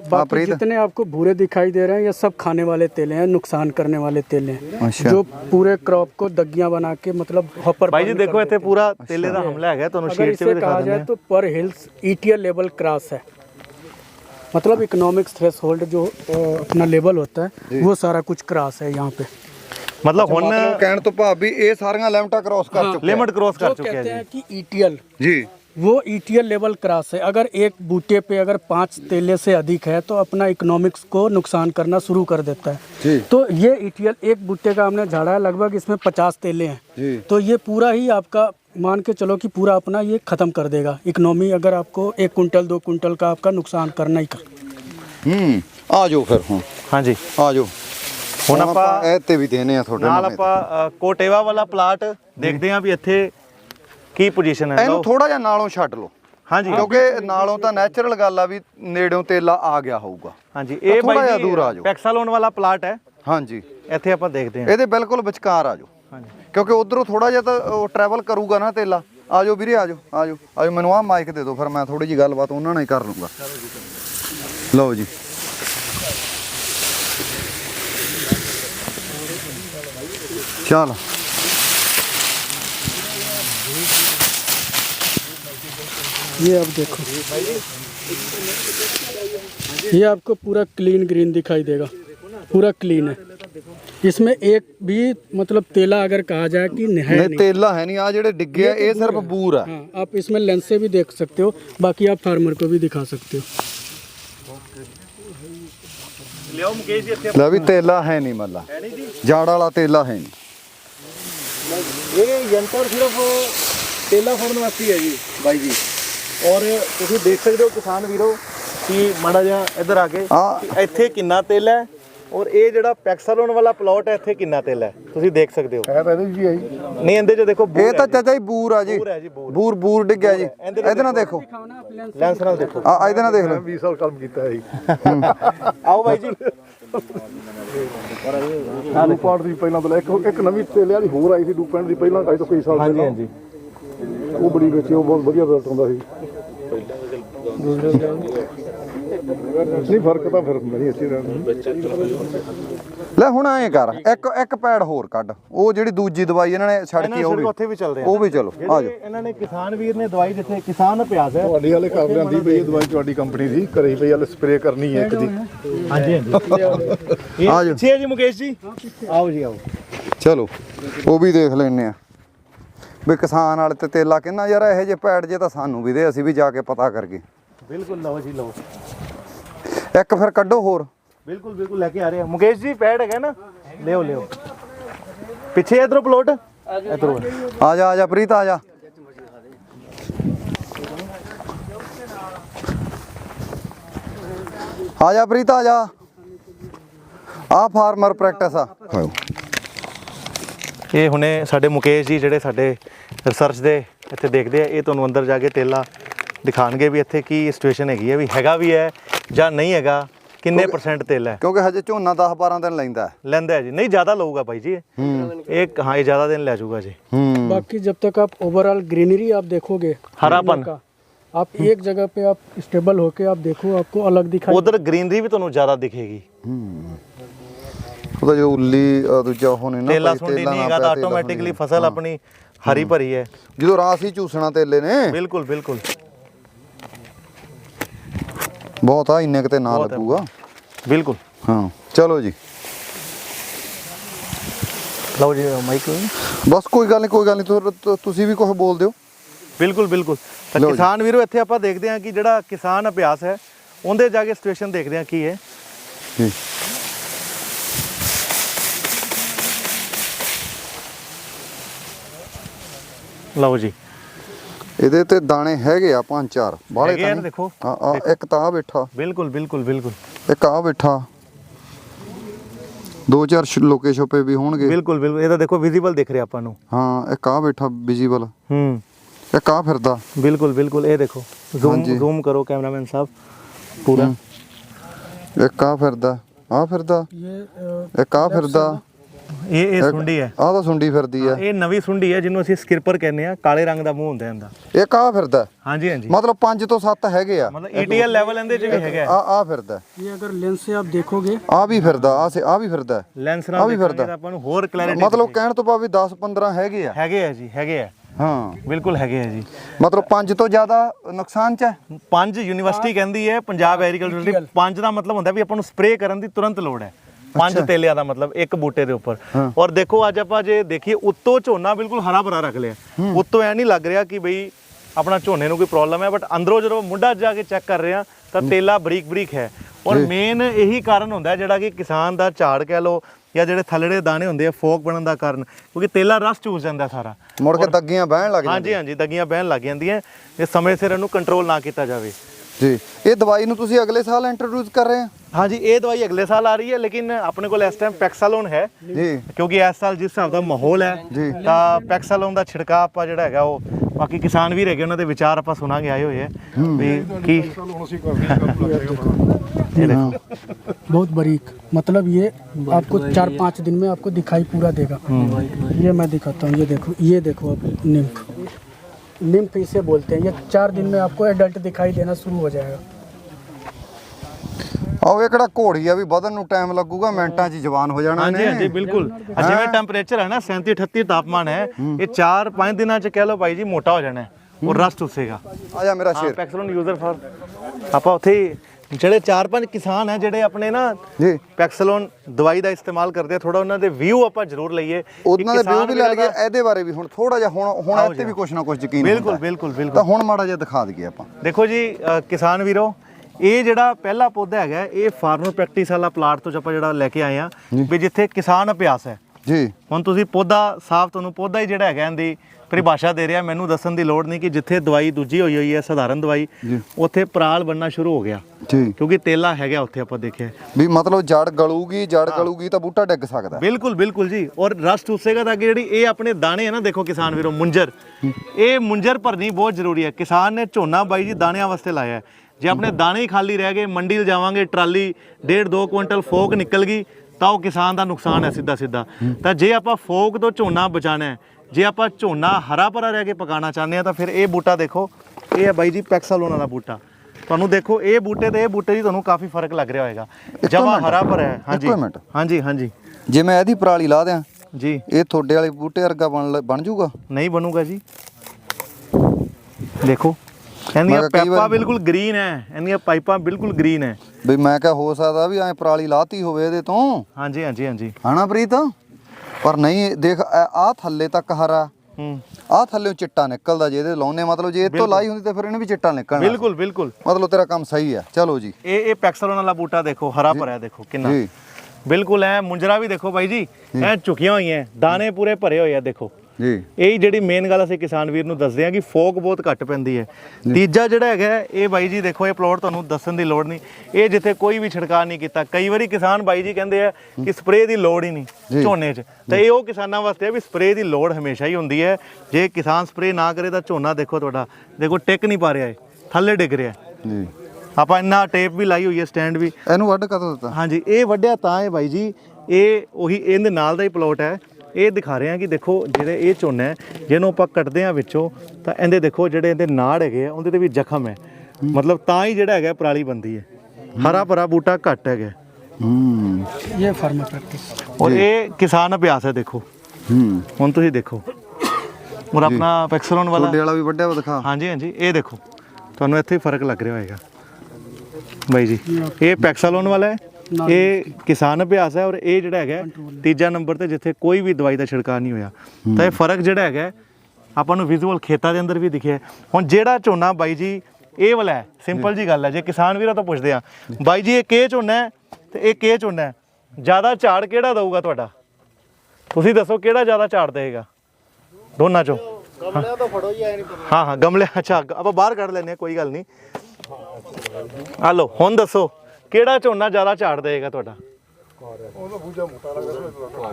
S3: बाकी
S2: प्रीत।
S3: जितने आपको भूरे दिखाई दे रहे हैं ये सब खाने वाले तेले हैं नुकसान करने वाले तेले हैं
S2: अच्छा।
S3: जो पूरे क्रॉप को दगियां बना के मतलब हॉपर
S1: ਬਾਈ ਜੀ ਦੇਖੋ ਇੱਥੇ ਪੂਰਾ ਤੇਲੇ ਦਾ ਹਮਲਾ ਹੈਗਾ ਤੁਹਾਨੂੰ
S3: अगर
S1: ਸ਼ੀਟ 'ਚ ਵੀ
S3: इसे
S1: ਦਿਖਾ
S3: कहा
S1: ਦਿੰਦੇ
S3: जाए
S1: ਆ
S3: तो पर हिल्स ईटीएल लेवल क्रॉस है मतलब इकोनॉमिक्स थ्रेशोल्ड जो अ, अपना लेवल होता है वो सारा कुछ क्रॉस है यहाँ पे
S1: ਮਤਲਬ ਹੁਣ
S2: ਮਤਲਬ ਕਹਿਣ ਤੋਂ ਭਾਵ ਵੀ ਇਹ ਸਾਰੀਆਂ ਲਿਮਟਾਂ ਕ੍ਰਾਸ ਕਰ ਚੁੱਕੇ
S1: ਲਿਮਟ ਕ੍ਰੋਸ ਕਰ
S3: जो
S1: ਚੁੱਕਿਆ
S3: कहते
S1: ਜੀ
S3: हैं कि ईटीएल
S2: ਜੀ
S3: वो ईटीएल लेवल क्रॉस है अगर एक बूटे पे अगर पाँच तेले से अधिक है तो अपना इकोनॉमिक्स को नुकसान करना शुरू कर देता है
S2: जी।
S3: तो ये ईटीएल एक बूटे का हमने झाड़ा है लगभग इसमें पचास तेले हैं
S2: जी।
S3: तो ये पूरा ही आपका मान के चलो कि पूरा अपना ये ख़त्म कर देगा इकोनॉमी अगर आपको एक कुंटल दो कुंटल का आपका नुकसान करना ही कर
S2: ਹੂੰ ਆ ਜਾਓ ਫਿਰ ਹੁਣ
S1: ਹਾਂਜੀ
S2: ਆ ਜਾਓ
S1: ਹੁਣ
S2: ਆਪਾਂ ਇਹ ਤੇ ਵੀ ਦੇਨੇ ਆ ਤੁਹਾਡੇ
S1: ਨਾਲ ਆਪਾਂ ਕੋਟੇਵਾ ਵਾਲਾ ਪਲਾਟ ਦੇਖਦੇ ਹਾਂ ਵੀ ਇੱਥੇ ਕੀ ਪੋਜੀਸ਼ਨ ਹੈ।
S2: ਇਹਨੂੰ। ਥੋੜਾ ਜਿਹਾ ਨਾਲੋਂ ਛੱਡ ਲਓ।
S1: ਹਾਂਜੀ।
S2: ਕਿਉਂਕਿ ਨਾਲੋਂ ਤਾਂ ਨੈਚੁਰਲ ਗੱਲ ਆ ਵੀ ਨੇੜੋਂ ਤੇਲਾ ਆ ਗਿਆ ਹੋਊਗਾ।
S1: ਹਾਂਜੀ ਇਹ ਬਾਈ ਜੀ
S2: ਦੂਰ ਆ ਜਾਓ।
S1: ਪੈਕਸਾਲੋਨ ਵਾਲਾ ਪਲਾਟ ਹੈ।
S2: ਹਾਂਜੀ।
S1: ਇੱਥੇ ਆਪਾਂ ਦੇਖਦੇ ਹਾਂ।
S2: ਇਹਦੇ ਬਿਲਕੁਲ ਵਿਚਕਾਰ ਆ ਜਾਓ।
S1: ਹਾਂਜੀ।
S2: ਕਿਉਂਕਿ ਉਧਰੋਂ ਥੋੜਾ ਜਿਹਾ ਤਾਂ ਉਹ ਟਰੈਵਲ ਕਰੂਗਾ ਨਾ ਤੇਲਾ। ਆ ਜਾਓ ਵੀਰੇ ਆ ਜਾਓ ਆ ਜਾਓ ਆ ਜਾਓ। ਮੈਨੂੰ ਆ ਮਾਈਕ ਦੇ ਦਿਓ ਫਿਰ ਮੈਂ ਥੋੜੀ ਜੀ ਗੱਲਬਾਤ ਉਹਨਾਂ ਨਾਲ ਹੀ ਕਰ ਲੂੰਗਾ ਲਓ ਜੀ। ਚਲ
S3: ये अब देखो ये आपको पूरा क्लीन ग्रीन दिखाई देगा पूरा क्लीन है इसमें एक भी मतलब तेला अगर कहा जाए कि है
S2: ਨਹੀਂ
S3: नहीं
S2: ਤੇਲਾ ਹੈ ਨਹੀਂ ਆ ਜਿਹੜੇ ਡਿੱਗੇ ਆ ਇਹ ਸਿਰਫ ਬੂਰ ਆ
S3: हाँ आप इसमें लेंस से भी देख सकते हो बाकी आप फार्मर को भी दिखा सकते हो
S1: ਲਿਓ ਮੁਕੇਸ਼ ਜੀ ਇੱਥੇ
S2: ਲੈ ਵੀ ਤੇਲਾ ਹੈ ਨਹੀਂ ਮੱਲਾ ਜਾੜ ਵਾਲਾ ਤੇਲਾ ਹੈ ਨਹੀਂ
S1: ਇਹ ਯੰਤਰ ਸਿਰਫ ਤੇਲਾ ਫੜਨ ਵਾਸਤੇ ਹੈ ਜੀ ਬਾਈ ਜੀ। ਔਰ ਤੁਸੀਂ ਦੇਖ ਸਕਦੇ ਹੋ ਕਿਸਾਨ ਵੀਰੋ ਕਿ ਮਾੜਾ ਜਿਹਾ ਇੱਧਰ ਆ ਕੇ ਇੱਥੇ ਕਿੰਨਾ ਤੇਲ ਹੈ ਔਰ ਇਹ ਜਿਹੜਾ ਪੈਕਸਾਲੋਨ ਵਾਲਾ ਪਲਾਟ ਹੈ ਇੱਥੇ ਕਿੰਨਾ ਤੇਲ ਹੈ? ਤੁਸੀਂ ਦੇਖ ਸਕਦੇ ਹੋ। ਨਹੀਂ ਇਹਦੇ 'ਚ ਦੇਖੋ ਬੂਰ
S2: ਇਹ ਤਾਂ ਚਾਚਾ ਜੀ ਬੂਰ ਆ ਜੀ।
S1: ਬੂਰ ਹੈ ਜੀ, ਬੂਰ।
S2: ਡਿੱਗਿਆ ਜੀ। ਇਹਦੇ ਨਾਲ ਦੇਖੋ।
S1: ਲੈਂਸ ਨਾਲ ਦੇਖੋ।
S2: ਆ ਇਹਦੇ ਨਾਲ ਦੇਖ ਲਓ।
S5: 20 ਸਾਲ ਕੰਮ ਕੀਤਾ ਹੈ ਜੀ।
S1: ਆਓ ਬਾਈ ਜੀ।
S5: ਡੂਪਾਂਡ ਦੀ ਪਹਿਲਾਂ ਤੋਂ ਲੈ ਇੱਕ ਇੱਕ ਨਵੀਂ ਤੇਲੇ ਵਾਲੀ ਹੋਰ ਆਈ ਸੀ ਡੂਪਾਂਡ ਦੀ ਪਹਿਲਾਂ ਅੱਜ ਤੋਂ ਕਈ ਸਾਲ
S1: ਹਾਂਜੀ
S5: ਪਹਿਲਾਂ।
S1: ਹਾਂਜੀ।
S5: ਉਹ ਬੜੀ ਵੇਚੀ ਉਹ ਬਹੁਤ ਵਧੀਆ ਰਿਜ਼ਲਟ ਆਉਂਦਾ ਸੀ। ਨਹੀਂ ਫ਼ਰਕ ਤਾਂ ਫਿਰ ਨਹੀਂ ਅੱਛੀ
S2: ਲੈ ਹੁਣ ਐਂ ਕਰ ਇੱਕ ਇੱਕ ਪੈਡ ਹੋਰ ਕੱਢ। ਉਹ ਜਿਹੜੀ ਦੂਜੀ ਦਵਾਈ ਇਹਨਾਂ ਨੇ ਛੱਡ ਕੇ ਉਹ ਵੀ
S1: ਉੱਥੇ ਵੀ ਚੱਲਦੇ ਆ।
S2: ਉਹ ਵੀ ਚਲੋ ਆ ਜਾਓ।
S1: ਇਹਨਾਂ ਨੇ ਕਿਸਾਨ ਵੀਰ ਨੇ ਦਵਾਈ ਜਿੱਥੇ ਕਿਸਾਨ ਅਭਿਆਸ ਹੈ।
S5: ਤੁਹਾਡੀ ਵਾਲੇ ਘਰ ਲਿਆਂਦੀ ਪਈ ਇਹ ਦਵਾਈ ਤੁਹਾਡੀ ਕੰਪਨੀ ਦੀ ਘਰੇ ਹੀ ਪਈ ਹਾਲੇ ਸਪਰੇਅ ਕਰਨੀ ਹੈ ਇੱਕ ਦੀ।
S1: ਹਾਂਜੀ ਹਾਂਜੀ।
S2: ਆ ਜਾਓ।
S1: ਛੇ ਜੀ ਮੁਕੇਸ਼ ਜੀ। ਆਓ ਜੀ ਆਓ।
S2: ਚਲੋ ਉਹ ਵੀ ਦੇਖ ਲੈਨੇ ਆ। ਵੀ ਕਿਸਾਨ ਵਾਲੇ ਤੇ ਤੇਲਾ ਕਹਿੰਦਾ ਯਾਰ ਇਹੋ ਜਿਹੇ ਪੈਡ ਜੇ ਤਾਂ ਸਾਨੂੰ ਵੀ ਦੇ ਅਸੀਂ ਵੀ ਜਾ ਕੇ ਪਤਾ ਕਰਕੇ।
S1: ਬਿਲਕੁਲ ਲਓ ਜੀ ਲਓ।
S2: ਇੱਕ ਫਿਰ ਕੱਢੋ ਹੋਰ।
S1: ਬਿਲਕੁਲ ਬਿਲकुल ਲੈ ਕੇ ਆ ਰਹੇ ਆ। ਮੁਕੇਸ਼ ਜੀ ਪੈਡ ਹੈਗਾ ਨਾ? ਲਿਓ ਲਿਓ। ਪਿੱਛੇ ਇਧਰੋਂ ਪਲੋਟ ਇਧਰੋਂ
S2: ਆ। ਜਾ ਆ ਜਾ ਪ੍ਰੀਤ ਆ ਜਾ। ਆ ਜਾ ਪ੍ਰੀਤ ਆ ਜਾ। ਆ ਫਾਰਮਰ ਪ੍ਰੈਕਟਿਸ ਆ।
S1: ਇਹ ਹੁਣੇ ਸਾਡੇ ਮੁਕੇਸ਼ ਜੀ ਜਿਹੜੇ ਸਾਡੇ ਰਿਸਰਚ ਦੇ ਇੱਥੇ ਦੇਖਦੇ ਆ ਇਹ ਤੁਹਾਨੂੰ ਅੰਦਰ ਜਾ ਕੇ ਤੇਲਾ ਦਿਖਾਣਗੇ ਵੀ ਇੱਥੇ ਕੀ ਸਿਚੁਏਸ਼ਨ ਹੈਗੀ ਹੈ ਵੀ ਹੈਗਾ ਵੀ ਹੈ ਜਾਂ ਨਹੀਂ ਹੈਗਾ ਕਿੰਨੇ ਪਰਸੈਂਟ ਤੇਲ ਹੈ?
S2: ਕਿਉਂਕਿ ਹਜੇ ਝੋਨਾ 10 12 ਦਿਨ ਲੈਂਦਾ ਹੈ।
S1: ਲੈਂਦਾ ਹੈ ਜੀ। ਨਹੀਂ ਜ਼ਿਆਦਾ ਲਊਗਾ ਭਾਈ ਜੀ। ਇਹ ਹਾਂ ਇਹ ਜ਼ਿਆਦਾ ਦਿਨ ਲੈ ਜਾਊਗਾ ਜੀ।
S3: बाकी जब तक आप ओवरऑल ग्रीनरी आप देखोगे
S1: हरापन।
S3: का, आप एक जगह पे आप स्टेबल होके आप देखो आपको अलग दिखाई
S1: ਉਧਰ ਗ੍ਰੀਨਰੀ ਵੀ ਤੁਹਾਨੂੰ ਜ਼ਿਆਦਾ ਦਿਖੇਗੀ।
S2: ਉਹਦਾ ਜੋ ਉੱਲੀ ਦੂਜਾ ਉਹ ਨਾ
S1: ਤੇਲਾ
S2: ਭਾਈ,
S1: ਨਹੀਂ ਹੈਗਾ ਤਾਂ ਆਟੋਮੈਟਿਕਲੀ ਫਸਲ ਆਪਣੀ ਹਰੀ ਭਰੀ ਹੈ। ਨਹੀਂ।
S2: ਜਦੋਂ ਰਾਸ ਹੀ ਚੂਸਣਾ ਤੇਲੇ ਨੇ।
S1: ਬਿਲਕੁਲ ਬਿਲਕੁਲ।
S2: बहुत
S1: आ
S2: इन्ने के ना
S1: लगूगा? बिल्कुल। हाँ
S2: चलो जी। लो जी माइकल बस कोई गल कोई गल तो, तो, तो, तुसी
S1: भी कुछ बोल
S2: दियो। बिल्कुल
S1: बिल्कुल। तो किसान वीरो इतने आप देखते हैं कि जोड़ा किसान अभ्यास है उन्हें जाके सिचुएशन देखते हैं की
S2: है।
S1: लो जी।
S2: ਇਹਦੇ ਤੇ ਦਾਣੇ ਹੈਗੇ ਆ ਪੰਜ ਚਾਰ ਬਾਹਲੇ ਤਾਂ ਨਹੀਂ।
S1: ਦੇਖੋ।
S2: ਆ ਇੱਕ ਤਾਂ ਆ ਬੈਠਾ।
S1: ਬਿਲਕੁਲ ਬਿਲਕੁਲ ਬਿਲਕੁਲ।
S2: ਇੱਕ ਆ ਬੈਠਾ। ਦੋ ਚਾਰ ਛ- ਲੋਕੇ ਛੋਪੇ ਵੀ ਹੋਣਗੇ।
S1: ਬਿਲਕੁਲ ਬਿਲਕੁਲ। ਇਹ ਤਾਂ ਦੇਖੋ ਵਿਜ਼ੀਬਲ ਦਿਖ ਰਿਹਾ ਆਪਾਂ ਨੂੰ।
S2: ਹਾਂ ਇੱਕ ਆ ਬੈਠਾ ਵਿਜ਼ੀਬਲ
S1: ਹੂੰ।
S2: ਇੱਕ ਆ ਫਿਰਦਾ।
S1: ਬਿਲਕੁਲ ਬਿਲਕੁਲ। ਇਹ ਦੇਖੋ ਜ਼ੂਮ
S2: ਹਾਂਜੀ।
S1: ਜ਼ੂਮ ਕਰੋ ਕੈਮਰਾਮੈਨ ਸਾਹਿਬ ਪੂਰਾ।
S2: ਇੱਕ ਆ ਫਿਰਦਾ। ਆ ਫਿਰਦਾ। ਇੱਕ ਆ ਫਿਰਦਾ।
S1: ਇਹ ਇਹ ਸੁੰਡੀ ਹੈ।
S2: ਆਹ ਤਾਂ ਸੁੰਡੀ ਫਿਰਦੀ ਆ
S1: ਇਹ ਨਵੀਂ ਸੁੰਡੀ ਹੈ ਜਿਹਨੂੰ ਅਸੀਂ ਸਕਿਰਪਰ ਕਹਿੰਦੇ ਆ ਕਾਲੇ ਰੰਗ ਦਾ ਮੂੰਹ ਹੁੰਦਾ ਇਹਦਾ।
S2: ਇਹ ਕਾ ਫਿਰਦਾ
S1: ਹਾਂਜੀ ਹਾਂਜੀ।
S2: ਮਤਲਬ 5 ਤੋਂ 7 ਹੈਗੇ ਆ।
S1: ਮਤਲਬ ਏਟੀਐਲ ਲੈਵਲ ਇਹਦੇ ਚ ਵੀ ਹੈਗਾ
S2: ਆ ਆ ਫਿਰਦਾ
S3: ਇਹ ਅਗਰ ਲੈਂਸ ਸੇ ਆਪ ਦੇਖੋਗੇ।
S2: ਆ ਵੀ ਫਿਰਦਾ ਆ ਸੇ ਆ ਵੀ ਫਿਰਦਾ
S1: ਲੈਂਸ ਨਾਲ
S2: ਵੀ ਫਿਰਦਾ।
S1: ਆਪਾਂ ਨੂੰ ਹੋਰ ਕਲੈਰਿਟੀ
S2: ਮਤਲਬ ਕਹਿਣ ਤੋਂ ਬਾਅਦ ਵੀ 10 15 ਹੈਗੇ ਆ।
S1: ਹੈਗੇ ਆ ਜੀ ਹੈਗੇ ਆ।
S2: ਹਾਂ।
S1: ਬਿਲਕੁਲ ਹੈਗੇ ਆ ਜੀ।
S2: ਮਤਲਬ ਪੰਜ ਤੋਂ ਜ਼ਿਆਦਾ ਨੁਕਸਾਨ ਚ ਹੈ?
S1: 5 ਯੂਨੀਵਰਸਿਟੀ ਕਹਿੰਦੀ ਹੈ ਪੰਜਾਬ ਐਗਰੀਕਲਚਰ ਦੀ 5 ਦਾ ਮਤਲਬ ਹੁੰਦਾ ਵੀ ਆਪਾਂ ਨੂੰ ਸਪਰੇਅ ਕਰਨ ਦੀ ਤੁਰੰਤ ਲੋੜ ਹੈ। ਪੰਜ ਤੇਲਿਆਂ ਦਾ ਮਤਲਬ ਇੱਕ ਬੂਟੇ ਦੇ ਉੱਪਰ। ਔਰ ਦੇਖੋ ਅੱਜ ਆਪਾਂ ਜੇ ਦੇਖੀਏ ਉੱਤੋਂ ਝੋਨਾ ਬਿਲਕੁਲ ਹਰਾ ਭਰਾ ਰੱਖ ਲਿਆ। ਉੱਤੋਂ ਐ ਨਹੀਂ ਲੱਗ ਰਿਹਾ ਕਿ ਬਈ ਆਪਣਾ ਝੋਨੇ ਨੂੰ ਕੋਈ ਪ੍ਰੋਬਲਮ ਹੈ ਬਟ ਅੰਦਰੋਂ ਜਦੋਂ ਮੁੰਡਾ ਜਾ ਕੇ ਚੈੱਕ ਕਰ ਰਿਹਾ ਤਾਂ ਤੇਲਾ ਬਰੀਕ ਬਰੀਕ ਹੈ। ਔਰ ਮੇਨ ਇਹੀ ਕਾਰਨ ਹੁੰਦਾ ਜਿਹੜਾ ਕਿ ਕਿਸਾਨ ਦਾ ਝਾੜ ਕਹਿ ਲੋ ਜਾਂ ਜਿਹੜੇ ਥੱਲੜੇ ਦਾਣੇ ਹੁੰਦੇ ਆ ਫੋਕ ਬਣਨ ਦਾ ਕਾਰਨ। ਕਿਉਂਕਿ ਤੇਲਾ ਰਸ ਚੂਸ ਜਾਂਦਾ ਸਾਰਾ।
S2: ਮੁੜ ਕੇ ਦੱਗੀਆਂ ਬਹਿਣ ਲੱਗ ਜਾਂਦੀਆਂ।
S1: ਹਾਂਜੀ ਹਾਂਜੀ ਦਗੀਆਂ ਬਹਿਣ ਲੱਗ ਜਾਂਦੀਆਂ। ਜੇ ਸਮੇਂ ਸਿਰ ਇਹਨੂੰ ਕੰਟਰੋਲ ਨਾ ਕੀਤਾ ਜਾਵੇ।
S2: ਜੀ ਇਹ ਦਵਾਈ ਨੂੰ ਤੁਸੀਂ ਅਗਲੇ ਸਾਲ ਇੰਟਰੋਡਿਊਸ ਕਰ ਰਹੇ ਆ
S1: ਹਾਂਜੀ ਇਹ ਦਵਾਈ ਅਗਲੇ ਸਾਲ ਆ ਰਹੀ ਹੈ ਲੇਕਿਨ ਆਪਣੇ ਕੋਲ ਇਸ ਟਾਈਮ ਪੈਕਸਾਲੋਨ ਹੈ
S2: ਜੀ
S1: ਕਿਉਂਕਿ ਇਸ ਸਾਲ ਜਿਸ ਹਿਸਾਬ ਦਾ ਮਾਹੌਲ ਹੈ
S2: ਜੀ।
S1: ਤਾਂ ਪੈਕਸਾਲੋਨ ਦਾ ਛਿੜਕਾਅ ਆਪਾਂ ਜਿਹੜਾ ਹੈਗਾ ਉਹ ਬਾਕੀ ਕਿਸਾਨ ਵੀ ਹੈਗੇ ਉਹਨਾਂ ਦੇ ਵਿਚਾਰ ਆਪਾਂ ਸੁਣਾਂਗੇ ਆਏ ਹੋਏ ਆ ਵੀ ਕੀ
S5: ਚਲੋ ਹੁਣ ਅਸੀਂ ਕਰਦੇ ਹਾਂ ਕੰਮ
S1: ਇਹ ਦੇਖੋ
S3: बहुत बारीक मतलब ये आपको चार पाँच दिन में आपको दिखाई पूरा देगा ये मैं दिखाता हूँ ये देखो ये देखो आप निम्फ निम्फ इसे बोलते हैं ये चार दिन में आपको एडल्ट दिखाई देना शुरू हो जाएगा
S2: ਆਓ ਇਹ ਕਿਹੜਾ ਘੋੜੀ ਆ ਵੀ ਵਧਣ ਨੂੰ ਟਾਈਮ ਲੱਗੂਗਾ ਮਿੰਟਾਂ 'ਚ ਹੀ ਜਵਾਨ ਹੋ ਜਾਣਾ
S1: ਹਾਂਜੀ ਹਾਂਜੀ ਬਿਲਕੁਲ ਆ ਜਿਵੇਂ ਟੈਂਪਰੇਚਰ ਹੈ ਨਾ 37 38 ਤਾਪਮਾਨ ਹੈ ਇਹ 4-5 ਦਿਨਾਂ ਚ ਕਹਿ ਲਓ ਭਾਈ ਜੀ ਮੋਟਾ ਹੋ ਜਾਣਾ ਹੈ ਔਰ ਰਸਟ ਉਸੇਗਾ
S2: ਆ ਜਾ ਮੇਰਾ
S1: ਹਾਂ
S2: ਸ਼ੇਰ
S1: ਪੈਕਸਾਲੋਨ ਯੂਜ਼ਰ ਫਾਰ ਆਪਾਂ ਉੱਥੇ ਹੀ ਜਿਹੜੇ 4-5 ਕਿਸਾਨ ਹੈ ਜਿਹੜੇ ਆਪਣੇ ਨਾ
S2: ਜੀ।
S1: ਪੈਕਸਲੋਨ ਦਵਾਈ ਦਾ ਇਸਤੇਮਾਲ ਕਰਦੇ ਆ ਥੋੜਾ ਉਹਨਾਂ ਦੇ ਵਿਊ ਆਪਾਂ ਜ਼ਰੂਰ ਲਈਏ।
S2: ਉਹਨਾਂ ਦੇ ਵਿਊ ਵੀ ਲੈ ਲਈਏ ਇਹਦੇ ਬਾਰੇ ਵੀ ਹੁਣ ਥੋੜਾ ਜਿਹਾ ਹੁਣ ਹੁਣ ਇੱਥੇ। ਵੀ ਕੁਛ ਨਾ ਕੁਛ ਯਕੀਨ
S1: ਬਿਲਕੁਲ। ਬਿਲਕੁਲ ਬਿਲਕੁਲ
S2: ਤਾਂ ਹੁਣ ਮਾੜਾ ਜਿਹਾ ਦਿਖਾ ਦਈਏ ਆਪਾਂ।
S1: ਦੇਖੋ ਜੀ ਕਿਸਾਨ ਵੀਰੋ ਇਹ ਜਿਹੜਾ ਪਹਿਲਾ ਪੌਦਾ ਹੈਗਾ ਇਹ ਫਾਰਮਰ ਪ੍ਰੈਕਟਿਸ ਵਾਲਾ ਪਲਾਟ ਤੋਂ ਆਪਾਂ ਜਿਹੜਾ ਲੈ ਕੇ ਆਏ ਆ ਵੀ ਜਿੱਥੇ ਕਿਸਾਨ ਅਭਿਆਸ ਹੈ।
S2: ਜੀ।
S1: ਹੁਣ ਤੁਸੀਂ ਪੌਦਾ ਸਾਫ਼ ਤੁਹਾਨੂੰ ਪੌਦਾ ਹੀ ਜਿਹੜਾ ਹੈਗਾ ਇਹਦੀ ਪਰਿਭਾਸ਼ਾ ਦੇ ਰਿਹਾ ਮੈਨੂੰ ਦੱਸਣ ਦੀ ਲੋੜ ਨਹੀਂ ਕਿ ਜਿੱਥੇ ਦਵਾਈ ਦੂਜੀ ਹੋਈ ਹੋਈ ਹੈ ਸਧਾਰਨ ਦਵਾਈ ਉੱਥੇ ਪਰਾਲ ਬਣਨਾ ਸ਼ੁਰੂ ਹੋ ਗਿਆ।
S2: ਜੀ।
S1: ਕਿਉਂਕਿ ਤੇਲਾ ਹੈਗਾ ਉੱਥੇ ਆਪਾਂ ਦੇਖਿਆ।
S2: ਵੀ ਮਤਲਬ ਜੜ ਗਲੂਗੀ ਜੜ ਗਲੂਗੀ ਤਾਂ ਬੂਟਾ ਡਿੱਗ ਸਕਦਾ।
S1: ਬਿਲਕੁਲ ਬਿਲਕੁਲ ਜੀ। ਔਰ ਰਸ ਚੂਸੇਗਾ ਤਾਂ ਕਿ ਜਿਹੜੀ ਇਹ ਆਪਣੇ ਦਾਣੇ ਹੈ ਨਾ ਦੇਖੋ ਕਿਸਾਨ ਵੀਰੋ ਮੁੰਜਰ। ਇਹ ਮੁੰਜਰ ਭਰਨੀ ਬਹੁਤ ਜ਼ਰੂਰੀ ਹੈ। ਕਿਸਾਨ ਨੇ ਝੋਨਾ ਬਾਈ ਜੀ ਦਾਣਿਆਂ ਵਾਸਤੇ ਲਾਇਆ ਹੈ। ਜੇ ਆਪਣੇ ਦਾਣੇ ਹੀ ਖਾਲੀ ਰਹਿ ਗਏ ਮੰਡੀ ਲਿਜਾਵਾਂਗੇ ਟਰਾਲੀ ਡੇਢ 2 ਕੁਇੰਟਲ ਫੋਕ ਨਿਕਲ ਗਈ ਤਾਂ ਉਹ ਕਿਸਾਨ ਦਾ ਨੁਕਸਾਨ ਹੈ ਸਿੱਧਾ ਸਿੱਧਾ। ਤਾਂ ਜੇ ਆਪਾਂ ਫੋਕ ਤੋਂ ਝੋਨਾ ਬਚਾਣਾ ਹੈ ਜੇ ਆਪਾਂ ਝੋਨਾ ਹਰਾ ਭਰਾ ਰਹਿ ਕੇ ਪਕਾਉਣਾ ਚਾਹੁੰਦੇ ਆ ਤਾਂ ਫਿਰ ਇਹ ਬੂਟਾ ਦੇਖੋ ਇਹ ਹੈ ਬਾਈ ਜੀ ਪੈਕਸਾਲੋਨਾ ਦਾ ਬੂਟਾ। ਤੁਹਾਨੂੰ ਦੇਖੋ ਇਹ ਬੂਟੇ ਤੇ ਇਹ ਬੂਟੇ ਦੀ ਤੁਹਾਨੂੰ ਕਾਫੀ ਫ਼ਰਕ ਲੱਗ ਰਿਹਾ ਹੋਏਗਾ। ਜਮਾ। ਹਰਾ ਭਰਾ ਹੈ ਹਾਂਜੀ।
S2: ਇੱਕੋ ਮਿੰਟ।
S1: ਹਾਂਜੀ ਹਾਂਜੀ।
S2: ਜੇ ਮੈਂ ਇਹਦੀ ਪਰਾਲੀ ਲਾ ਦਿਆਂ
S1: ਜੀ।
S2: ਇਹ ਤੁਹਾਡੇ ਵਾਲੇ ਬੂਟੇ ਵਰਗਾ ਬਣ ਬਣ ਜਾਊਗਾ?
S1: ਨਹੀਂ ਬਣੂਗਾ ਜੀ। ਦੇਖੋ ਇਹਦੀਆਂ ਪਾਈਪਾਂ ਬਿਲਕੁਲ ਗ੍ਰੀਨ ਹੈ ਇਹਦੀਆਂ ਪਾਈਪਾਂ ਬਿਲਕੁਲ ਗ੍ਰੀਨ ਹੈ।
S2: ਵੀ ਮੈਂ ਕਿਹਾ ਹੋ ਸਕਦਾ ਵੀ ਐ ਪਰਾਲੀ ਲਾਤੀ ਹੋਵੇ ਇਹਦੇ ਤੋਂ।
S1: ਹਾਂਜੀ ਹਾਂਜੀ ਹਾਂਜੀ।
S2: ਹਨਾ ਪ੍ਰੀਤ? ਪਰ ਨਹੀਂ ਦੇਖ ਆ ਥੱਲੇ ਤੱਕ ਹਰਾ।
S1: ਹੂੰ।
S2: ਆ ਥੱਲੇ ਚਿੱਟਾ ਨਿਕਲਦਾ ਜੇ ਇਹਦੇ ਲਾਉਨੇ ਮਤਲਬ ਜੇ ਇਹ ਤੋਂ ਲਾਈ ਹੁੰਦੀ ਤਾਂ ਫਿਰ ਇਹਨੇ ਵੀ ਚਿੱਟਾ ਨਿਕਲਣਾ।
S1: ਬਿਲਕੁਲ ਬਿਲਕੁਲ।
S2: ਮਤਲਬ ਤੇਰਾ ਕੰਮ ਸਹੀ ਹੈ ਚਲੋ ਜੀ।
S1: ਇਹ ਇਹ ਪੈਕਸਲੋਨ ਵਾਲਾ ਬੂਟਾ ਦੇਖੋ ਹਰਾ ਭਰਿਆ ਦੇਖੋ ਕਿੰਨਾ।
S2: ਜੀ।
S1: ਬਿਲਕੁਲ ਐ ਮੁੰਜਰਾ ਵੀ ਦੇਖੋ ਬਾਈ ਜੀ। ਐ ਝੁਕੀਆਂ ਹੋਈਆਂ ਦਾਣੇ ਪੂਰੇ ਭਰੇ ਹੋਏ ਆ ਦੇਖੋ।
S2: ਜੀ।
S1: ਇਹ ਜਿਹੜੀ ਮੇਨ ਗੱਲ ਅਸੀਂ ਕਿਸਾਨ ਵੀਰ ਨੂੰ ਦੱਸਦੇ ਹਾਂ ਕਿ ਫੋਕ ਬਹੁਤ ਘੱਟ ਪੈਂਦੀ ਹੈ। ਤੀਜਾ ਜਿਹੜਾ ਹੈਗਾ ਹੈ, ਇਹ ਬਾਈ ਜੀ ਦੇਖੋ ਇਹ ਪਲੋਟ ਤੁਹਾਨੂੰ ਦੱਸਣ ਦੀ ਲੋੜ ਨਹੀਂ। ਇਹ ਜਿੱਥੇ ਕੋਈ ਵੀ ਛਿੜਕਾਅ ਨਹੀਂ ਕੀਤਾ। ਕਈ ਵਾਰੀ ਕਿਸਾਨ ਬਾਈ ਜੀ ਕਹਿੰਦੇ ਆ ਕਿ ਸਪਰੇਅ ਦੀ ਲੋੜ ਹੀ ਨਹੀਂ ਝੋਨੇ 'ਚ। ਤੇ ਇਹ ਉਹ ਕਿਸਾਨਾਂ ਵਾਸਤੇ ਹੈ ਵੀ ਸਪਰੇਅ ਦੀ ਲੋੜ ਹਮੇਸ਼ਾ ਹੀ ਹੁੰਦੀ ਹੈ। ਜੇ ਕਿਸਾਨ ਸਪਰੇਅ ਨਾ ਕਰੇ ਤਾਂ ਝੋਨਾ ਦੇਖੋ ਤੁਹਾਡਾ ਦੇਖੋ ਟਿਕ ਨਹੀਂ ਪਾ ਰਿਹਾ ਇਹ। ਥੱਲੇ ਡਿੱਗ ਰਿਹਾ।
S2: ਜੀ।
S1: ਆਪਾਂ ਇੰਨਾ ਟੇਪ ਵੀ ਲਾਈ ਹੋਈ ਹੈ ਸਟੈਂਡ ਵੀ।
S2: ਇਹਨੂੰ ਵੱਢ ਕਦੋਂ ਦਿੱਤਾ?
S1: ਹਾਂਜੀ ਇਹ ਵੱਡਿਆ ਤਾਂ ਹੈ ਬਾਈ ਜੀ ਇਹ ਉਹੀ ਇਹਦੇ ਨਾਲ ਦਾ ਹੀ ਪਲੋਟ ਹੈ। ਇਹ ਦਿਖਾ ਰਹੇ ਹਾਂ ਕਿ ਦੇਖੋ ਜਿਹੜੇ ਇਹ ਝੋਨੇ ਹੈ ਜਿਹਨੂੰ ਆਪਾਂ ਕੱਟਦੇ ਆ ਵਿੱਚੋਂ ਤਾਂ ਇਹਦੇ ਦੇਖੋ ਜਿਹੜੇ ਇਹਦੇ ਨਾੜ ਹੈਗੇ ਆ ਉਹਦੇ ਤੇ ਵੀ ਜ਼ਖਮ ਹੈ। ਮਤਲਬ ਤਾਂ ਹੀ ਜਿਹੜਾ ਹੈਗਾ ਪਰਾਲੀ ਬੰਦੀ ਹੈ। ਹਰਾ ਭਰਾ ਬੂਟਾ ਘੱਟ ਹੈਗਾ।
S2: ਹੂੰ।
S3: ਇਹ ਫਾਰਮਾ ਪ੍ਰੈਕਟਿਸ
S1: ਔਰ ਇਹ ਕਿਸਾਨ ਅਭਿਆਸ ਹੈ ਦੇਖੋ।
S2: ਹੂੰ।
S1: ਹੁਣ ਤੁਸੀਂ ਦੇਖੋ। ਔਰ ਆਪਣਾ ਪੈਕਸਲੋਨ ਵਾਲਾ
S2: ਤੁਹਾਡੇ ਵਾਲਾ ਵੀ ਵੱਡਾ ਉਹ ਦਿਖਾ।
S1: ਹਾਂਜੀ ਹਾਂਜੀ। ਇਹ ਦੇਖੋ। ਤੁਹਾਨੂੰ ਇੱਥੇ ਫ਼ਰਕ ਲੱਗ ਰਿਹਾ ਹੋਏਗਾ। ਬਾਈ ਜੀ। ਇਹ ਪੈਕਸਲੋਨ ਵਾਲਾ ਹੈ। ਇਹ ਕਿਸਾਨ ਅਭਿਆਸ ਹੈ ਔਰ ਇਹ ਜਿਹੜਾ ਹੈਗਾ ਤੀਜਾ ਨੰਬਰ ਤੇ ਜਿੱਥੇ ਕੋਈ ਵੀ ਦਵਾਈ ਦਾ ਛਿੜਕਾਅ ਨਹੀਂ ਹੋਇਆ। ਤਾਂ ਇਹ ਫ਼ਰਕ ਜਿਹੜਾ ਹੈਗਾ ਆਪਾਂ ਨੂੰ ਵਿਜ਼ੂਅਲ ਖੇਤਾਂ ਦੇ ਅੰਦਰ ਵੀ ਦਿਖਿਆ। ਹੁਣ ਜਿਹੜਾ ਝੋਨਾ ਬਾਈ ਜੀ ਇਹ ਵਾਲਾ ਹੈ ਸਿੰਪਲ ਜੀ ਗੱਲ ਹੈ ਜੇ ਕਿਸਾਨ ਵੀਰਾਂ ਤੋਂ ਪੁੱਛਦੇ ਆ ਬਾਈ ਜੀ ਇਹ ਕੇ ਝੋਨਾ ਹੈ? ਤੇ ਇਹ ਕੇ ਝੋਨਾ ਹੈ? ਜ਼ਿਆਦਾ ਝਾੜ ਕਿਹੜਾ ਦਊਗਾ ਤੁਹਾਡਾ? ਤੁਸੀਂ ਦੱਸੋ ਕਿਹੜਾ ਜ਼ਿਆਦਾ ਝਾੜ ਦੇਗਾ ਦੋਨਾਂ ਚੋਂ। ਹਾਂ ਹਾਂ ਗਮਲੇ ਅੱਛਾ ਆਪਾਂ ਬਾਹਰ ਕੱਢ ਲੈਂਦੇ ਹਾਂ ਕੋਈ ਗੱਲ ਨਹੀਂ। ਆ ਲਓ ਹੁਣ ਦੱਸੋ। ਕਿਹੜਾ ਝੋਨਾ ਜ਼ਿਆਦਾ ਝਾੜ ਦੇਗਾ ਤੁਹਾਡਾ?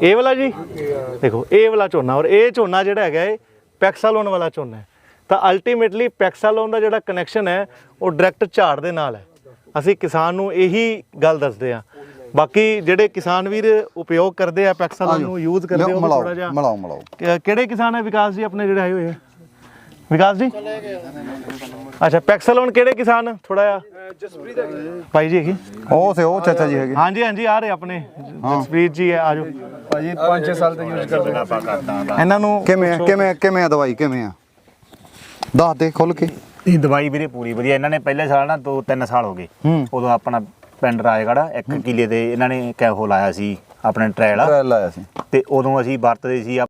S1: ਇਹ ਵਾਲਾ ਜੀ? ਦੇਖੋ ਇਹ ਵਾਲਾ ਝੋਨਾ ਔਰ ਇਹ ਝੋਨਾ ਜਿਹੜਾ ਹੈਗਾ ਇਹ ਪੈਕਸਾਲੋਨ ਵਾਲਾ ਝੋਨਾ ਹੈ। ਤਾਂ ਅਲਟੀਮੇਟਲੀ ਪੈਕਸਾਲੋਨ ਦਾ ਜਿਹੜਾ ਕਨੈਕਸ਼ਨ ਹੈ ਉਹ ਡਾਇਰੈਕਟ ਝਾੜ ਦੇ ਨਾਲ ਹੈ। ਅਸੀਂ ਕਿਸਾਨ ਨੂੰ ਇਹੀ ਗੱਲ ਦੱਸਦੇ ਆ ਬਾਕੀ ਜਿਹੜੇ ਕਿਸਾਨ ਵੀਰ ਉਪਯੋਗ ਕਰਦੇ ਆ ਪੈਕਸਾਲੋਨ ਨੂੰ ਯੂਜ਼ ਕਰਦੇ ਉਹ ਥੋੜਾ ਜਿਹਾ
S2: ਮਿਲਾਓ ਮਿਲਾਓ।
S1: ਕਿਹੜੇ ਕਿਸਾਨ ਹੈ ਵਿਕਾਸ ਜੀ ਆਪਣੇ ਜਿਹੜੇ ਆਏ ਹੋਏ ਆ? ਵਿਕਾਸ ਜੀ? ਅੱਛਾ ਪੈਕਸਲੋਨ ਕਿਹੜੇ ਕਿਸਾਨ? ਥੋੜਾ ਜਿਹਾ। ਭਾਈ ਜੀ ਹੈਗੇ?
S2: ਉਹ ਸੇ ਉਹ ਚਾਚਾ ਜੀ ਹੈਗੇ।
S1: ਹਾਂਜੀ ਹਾਂਜੀ ਆ ਰਹੇ ਆਪਣੇ। ਜਸਪ੍ਰੀਤ ਜੀ ਆ ਜਾਓ।
S5: ਭਾਜੀ 5-6 ਸਾਲ ਤੋਂ ਯੂਜ਼ ਕਰਦੇ
S1: ਇਹਨਾਂ ਨੂੰ
S2: ਕਿਵੇਂ ਆ ਕਿਵੇਂ ਕਿਵੇਂ ਆ ਦਵਾਈ ਕਿਵੇਂ ਆ? ਦੱਸ ਦੇ ਖੁੱਲ ਕੇ।
S4: ਇਹ ਦਵਾਈ ਵੀਰੇ ਪੂਰੀ ਵਧੀਆ। ਇਹਨਾਂ ਨੇ ਪਹਿਲੇ ਸਾਲ ਨਾ ਦੋ ਤਿੰਨ ਸਾਲ ਹੋ ਗਏ। ਉਦੋਂ ਆਪਣਾ ਪਿੰਡ ਰਾਏਗੜਾ ਇੱਕ ਕਿਲੇ ਤੇ ਇਹਨਾਂ ਨੇ ਕੈਫੋ ਲਾਇਆ ਸੀ ਆਪਣੇ ਟ੍ਰਾਇਲ
S2: ਟ੍ਰਾਇਲ ਲਾਇਆ ਸੀ।
S4: ਤੇ ਉਦੋਂ ਅਸੀਂ ਵਰਤਦੇ ਸੀ ਆ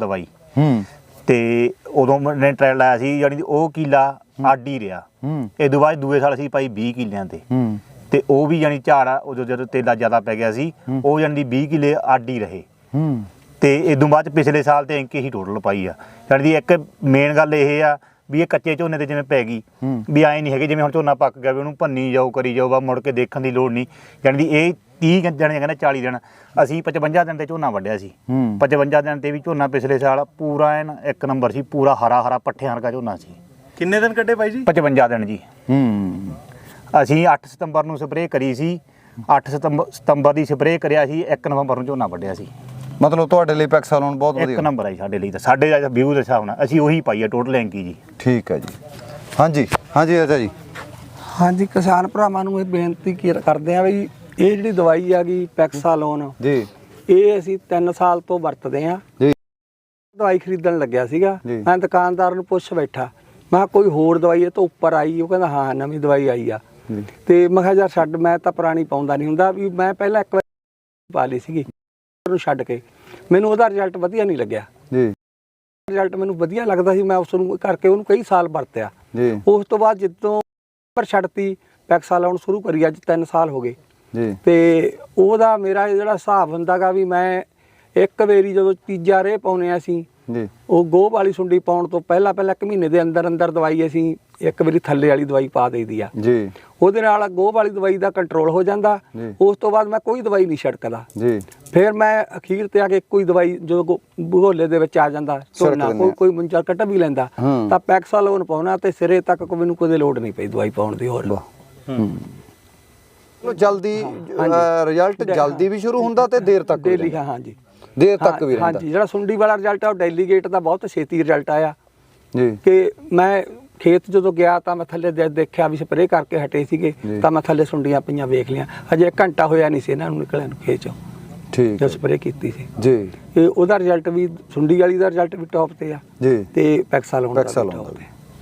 S4: ਦਵਾਈ।
S2: ਹੂੰ।
S4: ਤੇ ਉਦੋਂ ਨੇ ਟ੍ਰਾਇਲ ਲਾਇਆ ਸੀ ਯਾਨੀ ਕਿ ਉਹ ਕਿਲਾ ਅੱਡ ਹੀ ਰਿਹਾ।
S2: ਹੂੰ।
S4: ਇਹ ਤੋਂ ਬਾਅਦ ਦੂਏ ਸਾਲ ਅਸੀਂ ਪਾਈ 20 ਕਿੱਲਿਆਂ ਤੇ।
S2: ਹੂੰ।
S4: ਤੇ ਉਹ ਵੀ ਯਾਨੀ ਝਾੜਾ ਉਦੋਂ ਜਦੋਂ ਤੇਲਾ ਜ਼ਿਆਦਾ ਪੈ ਗਿਆ ਸੀ ਉਹ ਯਾਨੀ 20 ਕਿੱਲੇ ਅੱਡ ਹੀ ਰਹੇ।
S2: ਹੂੰ।
S4: ਤੇ ਇਦੋਂ ਬਾਅਦ ਪਿਛਲੇ ਸਾਲ ਤੇ ਇੰਕੇ ਹੀ ਟੋਟਲ ਪਾਈ ਆ। ਯਾਨੀ ਦੀ ਇੱਕ ਮੇਨ ਗੱਲ ਇਹ ਆ ਵੀ ਇਹ ਕੱਚੇ ਝੋਨੇ ਤੇ ਜਿਵੇਂ ਪੈ ਗਈ। ਵੀ ਐ ਨਹੀਂ ਹੈਗੇ ਜਿਵੇਂ ਹੁਣ ਝੋਨਾ ਪੱਕ ਗਿਆ ਵੀ ਉਹਨੂੰ ਭੰਨੀ ਜਾਓ ਕਰੀ ਜਾਓ ਬਾ ਮੁੜ ਕੇ ਦੇਖਣ ਦੀ ਲੋੜ ਨਹੀਂ। ਯਾਨੀ ਦੀ ਇਹ 30 ਦਿਨ ਜਾਂ ਕਹਿੰਦਾ 40 ਦਿਨ ਅਸੀਂ 55 ਦਿਨ ਤੇ ਝੋਨਾ ਵੱਢਿਆ ਸੀ।
S2: ਹੂੰ।
S4: 55 ਦਿਨ ਤੇ ਵੀ ਝੋਨਾ ਪਿਛਲੇ ਸਾਲ ਪੂਰਾ ਐਨ ਇੱਕ ਨੰਬਰ ਸੀ ਪੂਰਾ ਹਰਾ ਹਰਾ ਪੱਠਿਆਂ ਵਰਗਾ ਝੋਨਾ ਸੀ।
S1: ਕਿੰਨੇ ਦਿਨ ਕੱਢੇ ਭਾਈ ਜੀ?
S4: 55 ਦਿਨ ਜੀ।
S2: ਹੂੰ।
S4: ਅਸੀਂ 8 ਸਤੰਬਰ ਨੂੰ ਸਪਰੇਅ ਕਰੀ ਸੀ। 8 ਸਤੰਬਰ ਸਤੰਬਰ ਦੀ ਸਪਰੇਅ ਕਰਿਆ ਸੀ 1 ਨਵੰਬਰ ਨੂੰ ਝੋਨਾ ਵੱਢਿਆ ਸੀ।
S2: ਮਤਲਬ ਤੁਹਾਡੇ ਲਈ ਪੈਕਸਾਲੋਨ ਬਹੁਤ
S4: ਇੱਕ
S2: ਵਧੀਆ।
S4: ਨੰਬਰ ਆਈ ਸਾਡੇ ਲਈ ਤਾਂ। ਸਾਡੇ ਦਾ ਵਿਊ ਦੇ ਹਿਸਾਬ ਨਾਲ ਅਸੀਂ ਉਹੀ ਪਾਈ ਆ ਟੋਟਲ ਐਂਕੀ ਜੀ।
S2: ਠੀਕ ਹੈ ਜੀ। ਹਾਂਜੀ ਹਾਂਜੀ ਚਾਚਾ ਜੀ।
S6: ਹਾਂਜੀ ਕਿਸਾਨ ਭਰਾਵਾਂ ਨੂੰ ਇਹ ਬੇਨਤੀ ਕਰਦੇ ਆ ਵੀ ਇਹ ਜਿਹੜੀ ਦਵਾਈ ਆ ਗਈ ਪੈਕਸਾਲੋਨ।
S2: ਜੀ।
S6: ਇਹ ਅਸੀਂ 3 ਸਾਲ ਤੋਂ ਵਰਤਦੇ ਆ
S2: ਜੀ।
S6: ਦਵਾਈ ਖਰੀਦਣ ਲੱਗਿਆ ਸੀਗਾ। ਮੈਂ ਦੁਕਾਨਦਾਰ ਨੂੰ ਪੁੱਛ ਬੈਠਾ। ਮੈਂ ਕੋਈ ਹੋਰ ਦਵਾਈ ਇਹ ਤੋਂ ਉੱਪਰ ਆਈ? ਉਹ ਕਹਿੰਦਾ ਹਾਂ ਨਵੀਂ ਦਵਾਈ ਆਈ ਆ। ਤੇ ਮੈਂ ਕਿਹਾ ਯਾਰ ਛੱਡ ਮੈਂ ਤਾਂ ਪੁਰਾਣੀ ਪਾਉਂਦਾ ਨਹੀਂ ਹੁੰਦਾ। ਵੀ ਮੈਂ ਪਹਿਲਾਂ ਇੱਕ ਵਾਰ ਪਾ ਲਈ ਸੀਗੀ। ਉਹਨੂੰ ਛੱਡ ਕੇ। ਮੈਨੂੰ ਉਹਦਾ ਰਿਜ਼ਲਟ ਵਧੀਆ ਨਹੀਂ ਲੱਗਿਆ।
S2: ਜੀ।
S6: ਰਿਜ਼ਲਟ ਮੈਨੂੰ ਵਧੀਆ ਲੱਗਦਾ ਸੀ। ਮੈਂ ਉਸ ਨੂੰ ਕਰਕੇ ਉਹਨੂੰ ਕਈ ਸਾਲ ਵਰਤਿਆ।
S2: ਜੀ।
S6: ਉਸ ਤੋਂ ਬਾਅਦ ਜਦੋਂ ਪਰ ਛੱਡਤੀ ਪੈਕਸਾਲੋਨ ਸ਼ੁਰੂ ਕਰੀ। ਅੱਜ 3 ਸਾਲ ਹੋ ਗਏ।
S2: ਜੀ।
S6: ਤੇ ਉਹਦਾ ਮੇਰਾ ਜਿਹੜਾ ਹਿਸਾਬ ਹੁੰਦਾਗਾ ਵੀ ਮੈਂ ਇੱਕ ਵਾਰੀ ਜਦੋਂ ਤੀਜਾ ਰੇ ਪਾਉਨੇ ਆ ਅਸੀਂ
S2: ਜੀ।
S6: ਉਹ ਗੋਹ ਵਾਲੀ ਸੁੰਡੀ ਪਾਉਣ ਤੋਂ ਪਹਿਲਾਂ ਪਹਿਲਾਂ ਇੱਕ ਮਹੀਨੇ ਦੇ ਅੰਦਰ ਅੰਦਰ ਦਵਾਈ ਅਸੀਂ ਇੱਕ ਵਾਰੀ ਥੱਲੇ ਵਾਲੀ ਦਵਾਈ ਪਾ ਦੇਈਦੀ ਆ।
S2: ਜੀ।
S6: ਉਹਦੇ ਨਾਲ ਗੋਹ ਵਾਲੀ ਦਵਾਈ ਦਾ ਕੰਟਰੋਲ ਹੋ ਜਾਂਦਾ। ਉਸ ਤੋਂ ਬਾਅਦ ਮੈਂ ਕੋਈ ਦਵਾਈ ਨਹੀਂ ਛਿੜਕਦਾ।
S2: ਜੀ।
S6: ਫਿਰ ਮੈਂ ਅਖੀਰ ਤੇ ਆ ਕੇ ਹੀ ਦਵਾਈ ਜਦੋਂ ਗੋ- ਭਗੋਲੇ ਦੇ ਵਿੱਚ ਆ ਜਾਂਦਾ
S2: ਦਿੰਦੇ
S6: ਕੋਈ। ਕੋਈ ਮੁੰਜਾ ਕੱਟ ਵੀ ਲੈਂਦਾ
S2: ਹੂੰ।
S6: ਤਾਂ ਪੈਕਸਾਲੋਨ ਪਾਉਣਾ ਤੇ ਸਿਰੇ ਤੱਕ ਕੋਈ ਮੈਨੂੰ ਕੋਈ ਲੋੜ ਨਹੀਂ ਪਈ ਦਵਾਈ ਪਾਉਣ ਦੀ ਹੋਰ।
S2: ਲੋ ਜਲਦੀ ਰਿਜ਼ਲਟ ਜਲਦੀ ਵੀ ਸ਼ੁਰੂ ਹੁੰਦਾ ਤੇ ਦੇਰ ਤੱਕ ਵੀ
S6: ਡੇਲੀ ਹਾਂਜੀ।
S2: ਦੇਰ ਤੱਕ ਵੀ ਰਹਿੰਦਾ।
S6: ਹਾਂਜੀ ਜਿਹੜਾ ਸੁੰਡੀ ਵਾਲਾ ਰਿਜ਼ਲਟ ਆ ਉਹ ਡੈਲੀਗੇਟ ਦਾ ਬਹੁਤ ਛੇਤੀ ਰਿਜ਼ਲਟ ਆਇਆ।
S2: ਜੀ।
S6: ਕਿ ਮੈਂ ਖੇਤ ਜਦੋਂ ਗਿਆ ਤਾਂ ਮੈਂ ਥੱਲੇ ਦੇ- ਦੇਖਿਆ ਵੀ ਸਪਰੇਅ ਕਰਕੇ ਹਟੇ ਸੀਗੇ। ਤਾਂ ਮੈਂ ਥੱਲੇ ਸੁੰਡੀਆਂ ਪਈਆਂ ਵੇਖ ਲਿਆ ਹਜੇ ਘੰਟਾ ਹੋਇਆ ਨਹੀਂ ਸੀ ਇਹਨਾਂ ਨੂੰ ਨਿਕਲਿਆ ਨੂੰ ਖੇਤ ਚੋਂ।
S2: ਠੀਕ
S6: ਜਦੋਂ ਸਪਰੇਅ ਕੀਤੀ ਸੀ।
S2: ਜੀ।
S6: ਇਹ ਉਹਦਾ ਰਿਜ਼ਲਟ ਵੀ ਸੁੰਡੀ ਵਾਲੀ ਦਾ ਰਿਜ਼ਲਟ ਵੀ ਟੌਪ ਤੇ ਆ।
S2: ਜੀ।
S6: ਤੇ ਪੈਕਸਾਲੋਨ ਦਾ ਵੀ
S2: ਪੈਕਸਾਲੋਨ
S6: top
S2: ਦਾ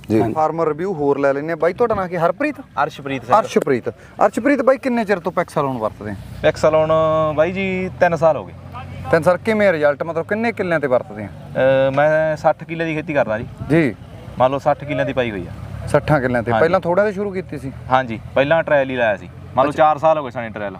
S2: ਜੀ। ਫਾਰਮਰ ਰਿਵਿਊ ਹੋਰ ਲੈ ਲੈਨੇ ਆ ਬਾਈ ਤੁਹਾਡਾ ਨਾਂ ਕੀ ਹਰਪ੍ਰੀਤ?
S7: ਅਰਸ਼ਪ੍ਰੀਤ ਸਿੰਘ।
S2: ਅਰਸ਼ਪ੍ਰੀਤ। ਅਰਸ਼ਪ੍ਰੀਤ ਬਾਈ ਕਿੰਨੇ ਚਿਰ ਤੋਂ ਪੈਕਸਾਲੋਨ ਵਰਤਦੇ ਆ?
S7: ਐਕਸਲੋਨ ਬਾਈ ਜੀ 3 ਸਾਲ ਹੋ ਗਏ।
S2: ਤਿੰਨ ਸਰ ਕਿਵੇਂ ਰਿਜ਼ਲਟ ਮਤਲਬ ਕਿੰਨੇ ਕਿੱਲਿਆਂ ਤੇ ਵਰਤਦੇ ਆ?
S7: ਅਹ ਮੈਂ 60 ਕਿੱਲੇ ਦੀ ਖੇਤੀ ਕਰਦਾ ਜੀ।
S2: ਜੀ।
S7: ਮੰਨ ਲਓ 60 ਕਿੱਲਿਆਂ ਦੀ ਪਾਈ ਹੋਈ ਆ।
S2: 60 ਕਿੱਲਿਆਂ ਤੇ। ਪਹਿਲਾਂ ਥੋੜਾ ਤੇ ਸ਼ੁਰੂ ਕੀਤੀ ਸੀ।
S7: ਹਾਂਜੀ ਪਹਿਲਾਂ ਟ੍ਰਾਇਲ ਹੀ ਲਾਇਆ ਸੀ। ਮੰਨ ਲਓ 4 ਸਾਲ ਹੋ ਗਏ ਸਾਨੇ ਟ੍ਰਾਇਲ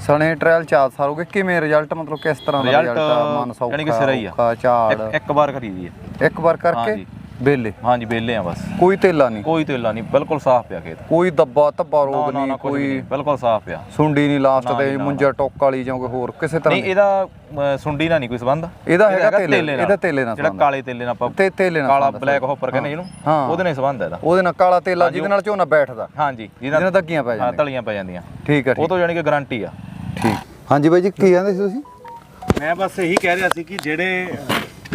S2: ਸਣੇ ਟ੍ਰਾਇਲ 4 ਸਾਲ ਹੋ ਗਏ। ਕਿਵੇਂ ਰਿਜ਼ਲਟ ਮਤਲਬ ਕਿਸ ਤਰ੍ਹਾਂ ਦਾ
S7: ਰਿਜ਼ਲਟ
S2: ਰਿਜ਼ਲਟ ਮਨ ਸੌਖਾ
S7: ਯਾਨੀ ਕਿ ਸਿਰਾ ਹੀ ਆ।
S2: ਔਖਾ, ਝਾੜ?
S7: ਇੱਕ ਇੱਕ ਵਾਰ ਖਰੀਦੀ ਹੈ
S2: ਇੱਕ ਵਾਰ ਕਰਕੇ?
S7: ਹਾਂਜੀ।
S2: ਬੇਲੇ
S7: ਹਾਂਜੀ ਬੇਲੇ ਆ ਬਸ।
S2: ਕੋਈ ਤੇਲਾ ਨਹੀਂ।
S7: ਕੋਈ ਤੇਲਾ ਨਹੀਂ ਬਿਲਕੁਲ ਸਾਫ਼ ਪਿਆ ਖੇਤ।
S2: ਕੋਈ ਦੱਬਾ ਧੱਬਾ ਰੋਗ
S7: ਨਾ ਨਾ
S2: ਨਹੀਂ
S7: ਕੁਝ
S2: ਕੋਈ
S7: ਬਿਲਕੁਲ ਸਾਫ਼ ਪਿਆ।
S2: ਸੁੰਡੀ ਨਹੀਂ ਲਾਸਟ
S7: ਨਾ
S2: ਤੇ
S7: ਨਾ,
S2: ਮੁੰਜਾ ਟੋਕ ਵਾਲੀ ਜਾਂ ਕੋਈ ਹੋਰ ਕਿਸੇ ਤਰ੍ਹਾਂ
S7: ਨਹੀਂ
S2: ਦੀ।
S7: ਇਹਦਾ ਸੁੰਡੀ ਨਾਲ ਨਹੀਂ ਕੋਈ ਸੰਬੰਧ।
S2: ਇਹਦਾ ਹੈਗਾ ਤੇਲੇ-
S7: ਨਾਲ।
S2: ਇਹਦਾ ਤੇਲੇ ਨਾਲ
S7: ਜਿਹੜਾ
S2: ਸੰਬੰਧ।
S7: ਕਾਲੇ ਤੇਲੇ ਨਾਲ ਆਪਾਂ
S2: ਤੇ ਤੇਲੇ ਨਾਲ
S7: ਕਾਲਾ
S2: ਸੰਬੰਧ
S7: ਬਲੈਕ। ਹੋਪਰ ਕਹਿੰਦੇ ਜਿਹਨੂੰ
S2: ਹਾਂ।
S7: ਉਹਦੇ ਨਾਲ ਸੰਬੰਧ ਹੈ ਇਹਦਾ।
S2: ਉਹਦੇ ਨਾਲ ਕਾਲਾ ਤੇਲਾ ਜਿਹਦੇ ਨਾਲ ਝੋਨਾ ਬੈਠਦਾ।
S7: ਹਾਂਜੀ
S2: ਜਿਹਦੇ ਨਾਲ ਧੱਗੀਆਂ ਪੈ
S7: ਹਾਂ
S2: ਜਾਂਦੀਆਂ।
S7: ਤਲੀਆਂ ਪੈ ਜਾਂਦੀਆਂ।
S2: ਠੀਕ ਹੈ
S7: ਉਹ
S2: ਠੀਕ
S7: ਤੋਂ ਜਾਨੀ ਕਿ ਗਾਰੰਟੀ ਆ।
S2: ਠੀਕ। ਹਾਂਜੀ ਬਾਈ ਜੀ ਕੀ ਕਹਿੰਦੇ ਸੀ ਤੁਸੀਂ?
S1: ਮੈਂ ਬਸ ਇਹੀ ਕਹਿ ਰਿਹਾ ਸੀ ਕਿ ਜਿਹੜੇ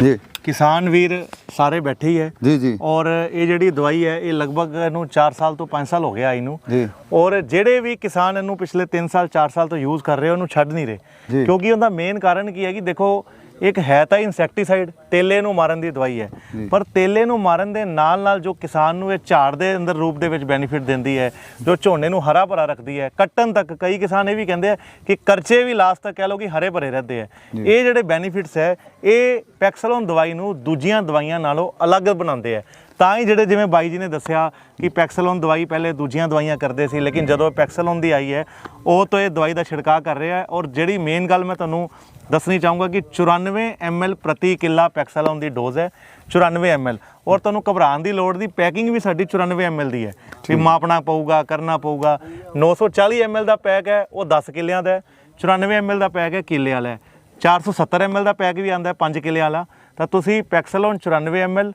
S2: ਜੀ।
S1: ਕਿਸਾਨ ਵੀਰ ਸਾਰੇ ਬੈਠੇ ਹੀ ਹੈ।
S2: ਜੀ ਜੀ।
S1: ਔਰ ਇਹ ਜਿਹੜੀ ਦਵਾਈ ਹੈ ਇਹ ਲਗਭਗ ਇਹਨੂੰ 4 ਸਾਲ ਤੋਂ 5 ਸਾਲ ਹੋ ਗਿਆ ਇਹਨੂੰ।
S2: ਜੀ।
S1: ਔਰ ਜਿਹੜੇ ਵੀ ਕਿਸਾਨ ਇਹਨੂੰ ਪਿਛਲੇ 3 ਸਾਲ 4 ਸਾਲ ਤੋਂ ਯੂਜ਼ ਕਰ ਰਹੇ ਉਹਨੂੰ ਛੱਡ ਨਹੀਂ ਰਹੇ। ਕਿਉਂਕਿ ਉਹਦਾ ਮੇਨ ਕਾਰਨ ਕੀ ਹੈ ਕਿ ਦੇਖੋ ਇੱਕ ਹੈ ਤਾਂ ਇਨਸੈਕਟੀਸਾਈਡ ਤੇਲੇ ਨੂੰ ਮਾਰਨ ਦੀ ਦਵਾਈ ਹੈ। ਪਰ ਤੇਲੇ ਨੂੰ ਮਾਰਨ ਦੇ ਨਾਲ ਨਾਲ ਜੋ ਕਿਸਾਨ ਨੂੰ ਇਹ ਝਾੜ ਦੇ ਅੰਦਰ ਰੂਪ ਦੇ ਵਿੱਚ ਬੈਨੀਫਿਟ ਦਿੰਦੀ ਹੈ ਜੋ ਝੋਨੇ ਨੂੰ ਹਰਾ ਭਰਾ ਰੱਖਦੀ ਹੈ ਕੱਟਣ ਤੱਕ ਕਈ ਕਿਸਾਨ ਇਹ ਵੀ ਕਹਿੰਦੇ ਆ ਕਿ ਕਰਚੇ ਵੀ ਲਾਸਟ ਤੱਕ ਕਹਿ ਲਓ ਕਿ ਹਰੇ ਭਰੇ ਰਹਿੰਦੇ ਆ। ਇਹ ਜਿਹੜੇ ਬੈਨੀਫਿਟਸ ਹੈ ਇਹ ਪੈਕਸਲੋਨ ਦਵਾਈ ਨੂੰ ਦੂਜੀਆਂ ਦਵਾਈਆਂ ਨਾਲੋਂ ਅਲੱਗ ਬਣਾਉਂਦੇ ਆ। ਤਾਂ ਹੀ ਜਿਹੜੇ ਜਿਵੇਂ ਬਾਈ ਜੀ ਨੇ ਦੱਸਿਆ ਕਿ ਪੈਕਸਲੋਨ ਦਵਾਈ ਪਹਿਲੇ ਦੂਜੀਆਂ ਦਵਾਈਆਂ ਕਰਦੇ ਸੀ ਲੇਕਿਨ ਜਦੋਂ ਪੈਕਸਲੋਨ ਦੀ ਆਈ ਹੈ ਉਹ ਤੋਂ ਇਹ ਦਵਾਈ ਦਾ ਛਿੜਕਾਅ ਕਰ ਰਿਹਾ ਹੈ ਔਰ ਜਿਹੜੀ ਮੇਨ ਗੱਲ ਮੈਂ ਤੁਹਾਨੂੰ ਦੱਸਣੀ ਚਾਹੂੰਗਾ ਕਿ 94 ml ਪ੍ਰਤੀ ਕਿੱਲਾ ਪੈਕਸਾਲੋਨ ਦੀ ਡੋਜ਼ ਹੈ 94 ml ਔਰ ਤੁਹਾਨੂੰ ਘਬਰਾਉਣ ਦੀ ਲੋੜ ਦੀ ਪੈਕਿੰਗ ਵੀ ਸਾਡੀ 94 ml ਦੀ ਹੈ। ਵੀ ਮਾਪਣਾ ਪਊਗਾ ਕਰਨਾ ਪਊਗਾ। 940 ml ਦਾ ਪੈਕ ਹੈ ਉਹ 10 ਕਿੱਲਿਆਂ ਦਾ ਹੈ। 94 ml ਦਾ ਪੈਕ ਹੈ ਕਿੱਲੇ ਵਾਲਾ ਹੈ। 470 ml ਦਾ ਪੈਕ ਵੀ ਆਂਦਾ 5 ਕਿੱਲੇ ਵਾਲਾ। ਤਾਂ ਤੁਸੀਂ ਪੈਕਸਲੋਨ 94 ml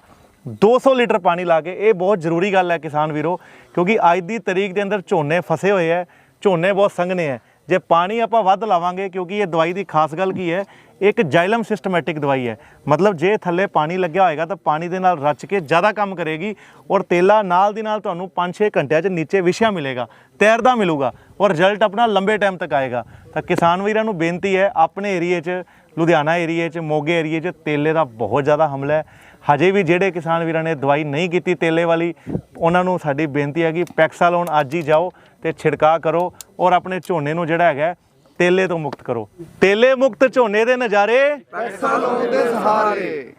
S1: 200 ਲੀਟਰ ਪਾਣੀ ਲਾ ਕੇ ਇਹ ਬਹੁਤ ਜ਼ਰੂਰੀ ਗੱਲ ਹੈ ਕਿਸਾਨ ਵੀਰੋ ਕਿਉਂਕਿ ਅੱਜ ਦੀ ਤਰੀਕ ਦੇ ਅੰਦਰ ਝੋਨੇ ਫਸੇ ਹੋਏ ਹੈ ਝੋਨੇ ਬਹੁਤ ਸੰਘਣੇ ਹੈ। ਜੇ ਪਾਣੀ ਆਪਾਂ ਵੱਧ ਲਾਵਾਂਗੇ, ਕਿਉਂਕਿ ਇਹ ਦਵਾਈ ਦੀ ਖਾਸ ਗੱਲ ਕੀ ਹੈ, ਇੱਕ ਜਾਇਲਮ ਸਿਸਟਮੈਟਿਕ ਦਵਾਈ ਹੈ। ਮਤਲਬ ਜੇ ਥੱਲੇ ਪਾਣੀ ਲੱਗਿਆ ਹੋਏਗਾ, ਤਾਂ ਪਾਣੀ ਦੇ ਨਾਲ ਰਚ ਕੇ ਜ਼ਿਆਦਾ ਕੰਮ ਕਰੇਗੀ ਔਰ ਤੇਲਾ ਨਾਲ ਦੀ ਨਾਲ ਤੁਹਾਨੂੰ 5-6 ਘੰਟਿਆਂ 'ਚ ਨੀਚੇ ਵਿਛਿਆ ਮਿਲੇਗਾ, ਤੈਰਦਾ ਮਿਲੂਗਾ ਔਰ ਰਿਜ਼ਲਟ ਆਪਣਾ ਲੰਬੇ ਟਾਈਮ ਤੱਕ ਆਏਗਾ। ਤਾਂ ਕਿਸਾਨ ਵੀਰਾਂ ਨੂੰ ਬੇਨਤੀ ਹੈ, ਆਪਣੇ ਏਰੀਏ 'ਚ, ਲੁਧਿਆਣਾ ਏਰੀਏ 'ਚ, ਮੋਗੇ ਏਰੀਏ 'ਚ ਤੇਲੇ ਦਾ ਬਹੁਤ ਜ਼ਿਆਦਾ ਹਮਲਾ ਹੈ। ਹਜੇ ਵੀ ਜਿਹੜੇ ਕਿਸਾਨ ਵੀਰਾਂ ਨੇ ਦਵਾਈ ਨਹੀਂ ਕੀਤੀ ਤੇਲੇ ਵਾਲੀ ਉਹਨਾਂ ਨੂੰ ਸਾਡੀ ਬੇਨਤੀ ਹੈ ਕਿ ਪੈਕਸਾਲੋਨ ਅੱਜ ਹੀ ਜਾਓ ਤੇ ਛਿੜਕਾਅ ਕਰੋ ਔਰ ਆਪਣੇ ਝੋਨੇ ਨੂੰ ਜਿਹੜਾ ਹੈਗਾ ਤੇਲੇ ਤੋਂ ਮੁਕਤ ਕਰੋ। ਤੇਲੇ ਮੁਕਤ ਝੋਨੇ ਦੇ ਨਜ਼ਾਰੇ
S2: ਪੈਕਸਾਲੋਨ ਦੇ ਸਹਾਰੇ।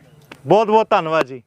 S1: ਬਹੁਤ ਬਹੁਤ ਧੰਨਵਾਦ ਜੀ।